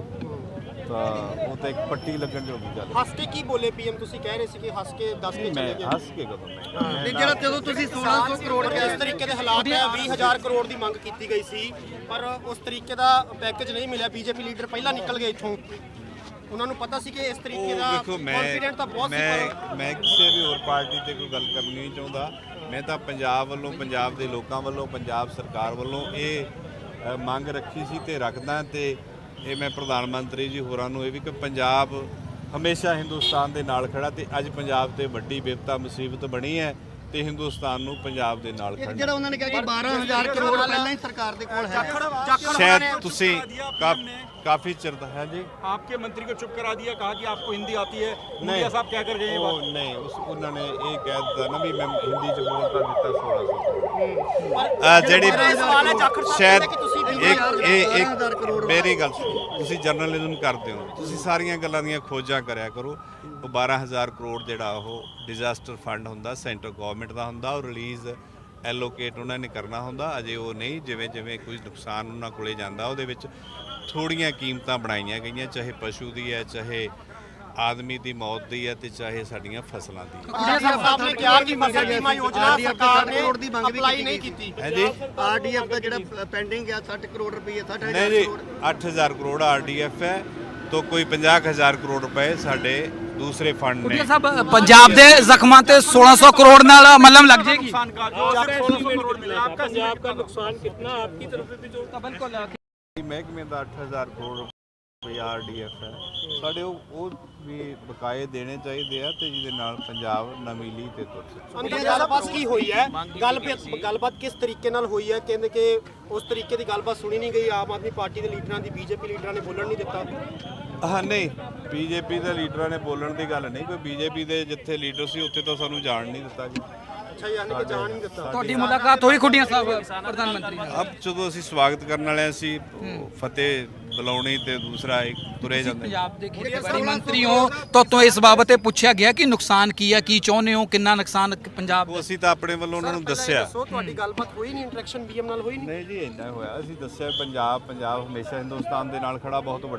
ਤਾਂ ਉਹ ਤਾਂ ਇੱਕ ਪੱਟੀ ਲੱਗਣ ਜੋਗੀ ਗੱਲ ਹੈ। ਹੱਸ ਕੇ ਕੀ ਬੋਲੇ ਪੀਐਮ? ਤੁਸੀਂ ਕਹਿ ਰਹੇ ਸੀ ਕਿ ਹੱਸ ਕੇ ਦੱਸ ਕੇ ਮੈਂ ਚਲੇ ਗਏ। ਹੱਸ ਕੇ ਕਦੋਂ ਮੈਂ ਨਹੀਂ ਜਿਹੜਾ ਜਦੋਂ ਤੁਸੀਂ 1600 ਕਰੋੜ ਕਰੋੜ ਇਸ ਤਰੀਕੇ ਦੇ ਹਾਲਾਤ ਹੈ 20000 ਕਰੋੜ ਦੀ ਮੰਗ ਕੀਤੀ ਗਈ ਸੀ ਪਰ ਉਸ ਤਰੀਕੇ ਦਾ ਪੈਕੇਜ ਨਹੀਂ ਮਿਲਿਆ। ਬੀਜੇਪੀ ਲੀਡਰ ਪਹਿਲਾਂ ਨਿਕਲ ਗਏ ਇੱਥੋਂ। ਉਹਨਾਂ ਨੂੰ ਪਤਾ ਸੀ ਕਿ ਇਸ ਤਰੀਕੇ ਦਾ ਵੇਖੋ ਮੈਂ ਕੌਨਫੀਡੈਂਟ ਤਾਂ ਬਹੁਤ ਸੀ ਮੈਂ ਪਰ ਮੈਂ ਕਿਸੇ ਵੀ ਹੋਰ ਪਾਰਟੀ ਤੇ ਕੋਈ ਗੱਲ ਕਰਨੀ ਨਹੀਂ ਚਾਹੁੰਦਾ। ਮੈਂ ਤਾਂ ਪੰਜਾਬ ਵੱਲੋਂ ਪੰਜਾਬ ਦੇ ਲੋਕਾਂ ਵੱਲੋਂ ਪੰਜਾਬ ਸਰਕਾਰ ਵੱਲੋਂ ਇਹ ਮੰਗ ਰੱਖੀ ਸੀ ਤੇ ਰੱਖਦਾ ਤੇ ਇਹ ਮੈਂ ਪ੍ਰਧਾਨ ਮੰਤਰੀ ਜੀ ਹੋਰਾਂ ਨੂੰ ਇਹ ਵੀ ਕਿ ਪੰਜਾਬ ਹਮੇਸ਼ਾ ਹਿੰਦੁਸਤਾਨ ਦੇ ਨਾਲ ਖੜਾ ਤੇ ਅੱਜ ਪੰਜਾਬ ਤੇ ਵੱਡੀ ਬਿਪਤਾ ਮੁਸੀਬਤ ਬਣੀ ਹੈ। ਤੇ ਹਿੰਦੁਸਤਾਨ ਨੂੰ ਪੰਜਾਬ ਦੇ ਨਾਲ ਖੜਨਾ। ਜਿਹੜਾ ਉਹਨਾਂ ਨੇ ਕਿਹਾ ਕਿ 12000 ਕਰੋੜ ਪਹਿਲਾਂ ਹੀ ਸਰਕਾਰ ਦੇ ਕੋਲ ਹੈ। ਸ਼ਾਇਦ ਤੁਸੀਂ ਕਾਫੀ ਚਿਰ ਹੈ ਜੀ? ਆਪਕੇ ਮੰਤਰੀ ਕੋ ਚੁੱਪ ਕਰਾ ਦਿਆ ਕਹਾ ਕਿ ਆਪਕੋ ਹਿੰਦੀ ਆਤੀ ਹੈ। ਮੂਲੀਆ ਸਾਹਿਬ ਕਿਆ ਕਰ ਗਏ ਇਹ ਬਾਤ। ਨਹੀਂ ਉਸ ਉਹਨਾਂ ਨੇ ਇਹ ਕਹਿ ਦਿੱਤਾ ਨਾ ਵੀ ਮੈਂ ਹਿੰਦੀ ਚ ਬੋਲਤਾ ਦਿੱਤਾ 1600 ਜਿਹੜੀ ਸ਼ਾਇਦ ਇੱਕ ਇਹ ਇੱਕ ਮੇਰੀ ਗੱਲ ਤੁਸੀਂ ਜਰਨਲਿਜ਼ਮ ਕਰਦੇ ਹੋ। ਤੁਸੀਂ ਸਾਰੀਆਂ ਗੱਲਾਂ ਦੀਆਂ ਖੋਜਾਂ ਕਰਿਆ ਕਰੋ। ਉਹ 12000 ਕਰੋੜ ਜਿਹੜਾ ਉਹ ਡਿਜ਼ਾਸਟਰ ਫੰਡ ਹੁੰਦਾ ਸੈਂਟਰ ਗਵਰਨਮੈਂਟ ਦਾ ਹੁੰਦਾ ਉਹ ਰਿਲੀਜ਼ ਐਲੋਕੇਟ ਉਹਨਾਂ ਨੇ ਕਰਨਾ ਹੁੰਦਾ। ਅਜੇ ਉਹ ਨਹੀਂ ਜਿਵੇਂ ਜਿਵੇਂ ਕੋਈ ਨੁਕਸਾਨ ਉਹਨਾਂ ਕੋਲੇ ਜਾਂਦਾ ਉਹਦੇ ਵਿੱਚ ਥੋੜੀਆਂ ਕੀਮਤਾਂ ਬਣਾਈਆਂ ਗਈਆਂ ਚਾਹੇ ਪਸ਼ੂ ਦੀ ਹੈ ਚਾਹੇ ਆਦਮੀ ਦੀ ਮੌਤ ਦੀ ਹੈ ਤੇ ਚਾਹੇ ਸਾਡੀਆਂ ਫਸਲਾਂ ਦੀ। ਹੈ ਸਾਹਿਬ ਨੇ ਕਿਹਾ ਕਿ ਫਸਲ ਬੀਮਾ ਯੋਜਨਾ ਸਰਕਾਰ ਨੇ ਕਰੋੜ ਦੀ ਮੰਗ ਵੀ ਨਹੀਂ। ਕੀਤੀ। ਹੈ ਆਰਡੀਐਫ ਦਾ ਜਿਹੜਾ ਪੈਂਡਿੰਗ ਆ 60 ਕਰੋੜ ਰੁਪਏ 60 ਨਹੀਂ ਜੀ 8000 ਕਰੋੜ ਆਰਡੀਐਫ ਹੈ। ਤੋਂ ਕੋਈ 50000 ਕਰੋੜ ਰੁਪਏ ਸਾਡੇ ਦੂਸਰੇ ਫੰਡ ਨੇ। ਸਾਹਿਬ ਪੰਜਾਬ ਦੇ ਜ਼ਖਮਾਂ ਤੇ 1600 ਕਰੋੜ ਨਾਲ ਮਲਮ ਲੱਗ ਜਾਏਗੀ। ਪੰਜਾਬ ਦਾ ਨੁਕਸਾਨ ਕਿੰਨਾ ਆਪਕੀ ਤਰਫ से भी जो बिल्कुल महकमे 8000 करोड़ ਆਰਡੀਐਫ ਹੈ। ਸਾਡੇ ਉਹ ਉਹ ਵੀ ਬਕਾਏ ਦੇਣੇ ਚਾਹੀਦੇ ਆ ਤੇ ਜਿਹਦੇ ਨਾਲ ਪੰਜਾਬ ਨਵੀਂ ਲੀਹ ਤੇ ਤੁਰ ਸਕੇ। ਅੰਦਰ ਗੱਲਬਾਤ ਕੀ ਹੋਈ ਹੈ? ਗੱਲ ਗੱਲਬਾਤ ਕਿਸ ਤਰੀਕੇ ਨਾਲ ਹੋਈ ਹੈ? ਕਹਿੰਦੇ ਕਿ ਉਸ ਤਰੀਕੇ ਦੀ ਗੱਲਬਾਤ ਸੁਣੀ ਨਹੀਂ ਗਈ। ਆਮ ਆਦਮੀ ਪਾਰਟੀ ਦੇ ਲੀਡਰਾਂ ਦੀ ਬੀਜੇਪੀ ਲੀਡਰਾਂ ਨੇ ਬੋਲਣ ਨਹੀਂ ਦਿੱਤਾ। ਹਾਂ ਨਹੀਂ। ਬੀਜੇਪੀ ਦੇ ਲੀਡਰਾਂ ਨੇ ਬੋਲਣ ਦੀ ਗੱਲ ਨਹੀਂ ਕੋਈ ਬੀਜੇਪੀ ਦੇ ਜਿੱਥੇ ਲੀਡਰ ਸੀ ਉੱਥੇ ਤਾਂ ਸਾਨੂੰ ਜਾਣ ਨਹੀਂ ਦਿੱਤਾ ਜੀ। ਅੱਛਾ ਯਾਨੀ ਕਿ ਜਾਣ ਨਹੀਂ ਦਿੱਤਾ। ਤੁਹਾਡੀ ਮੁਲਾਕਾਤ ਹੋਈ ਖੁੱਡੀਆਂ ਸਾਹਿਬ ਪ੍ਰਧਾਨ ਮੰਤਰੀ ਨਾਲ? ਅਬ ਜਦੋਂ ਅਸੀਂ ਸਵਾਗਤ ਕਰਨ ਵਾਲੇ ਸੀ ਫਤਿਹ ਬੁਲਾਉਣੀ ਤੇ ਦੂਸਰਾ ਇੱਕ ਤੁਰੇ ਜਾਂਦੇ। ਪੰਜਾਬ ਦੇ ਖੇਤੀਬਾੜੀ ਮੰਤਰੀ ਹੋ ਤਾਂ ਤੋਂ ਇਸ ਬਾਬਤ ਇਹ ਪੁੱਛਿਆ ਗਿਆ ਕਿ ਨੁਕਸਾਨ ਕੀ ਹੈ ਕੀ ਚਾਹੁੰਦੇ ਹੋ ਕਿੰਨਾ ਨੁਕਸਾਨ ਪੰਜਾਬ ਉਹ ਅਸੀਂ ਤਾਂ ਆਪਣੇ ਵੱਲੋਂ ਉਹਨਾਂ ਨੂੰ ਦੱਸਿਆ। ਦੱਸੋ ਤੁਹਾਡੀ ਗੱਲਬਾਤ ਹੋਈ ਨਹੀਂ ਇੰਟਰੈਕਸ਼ਨ ਬੀਐਮ ਨਾਲ ਹੋਈ ਨਹੀਂ? ਨਹੀਂ ਜੀ ਇੰਨਾ ਹੋਇਆ। ਅਸੀਂ ਦੱਸਿਆ ਪੰਜਾਬ ਪੰਜਾਬ ਹਮੇਸ਼ਾ ਹਿੰਦੁਸਤਾਨ ਦੇ ਨਾਲ ਖੜਾ ਬਹੁਤ ਵੱਡਾ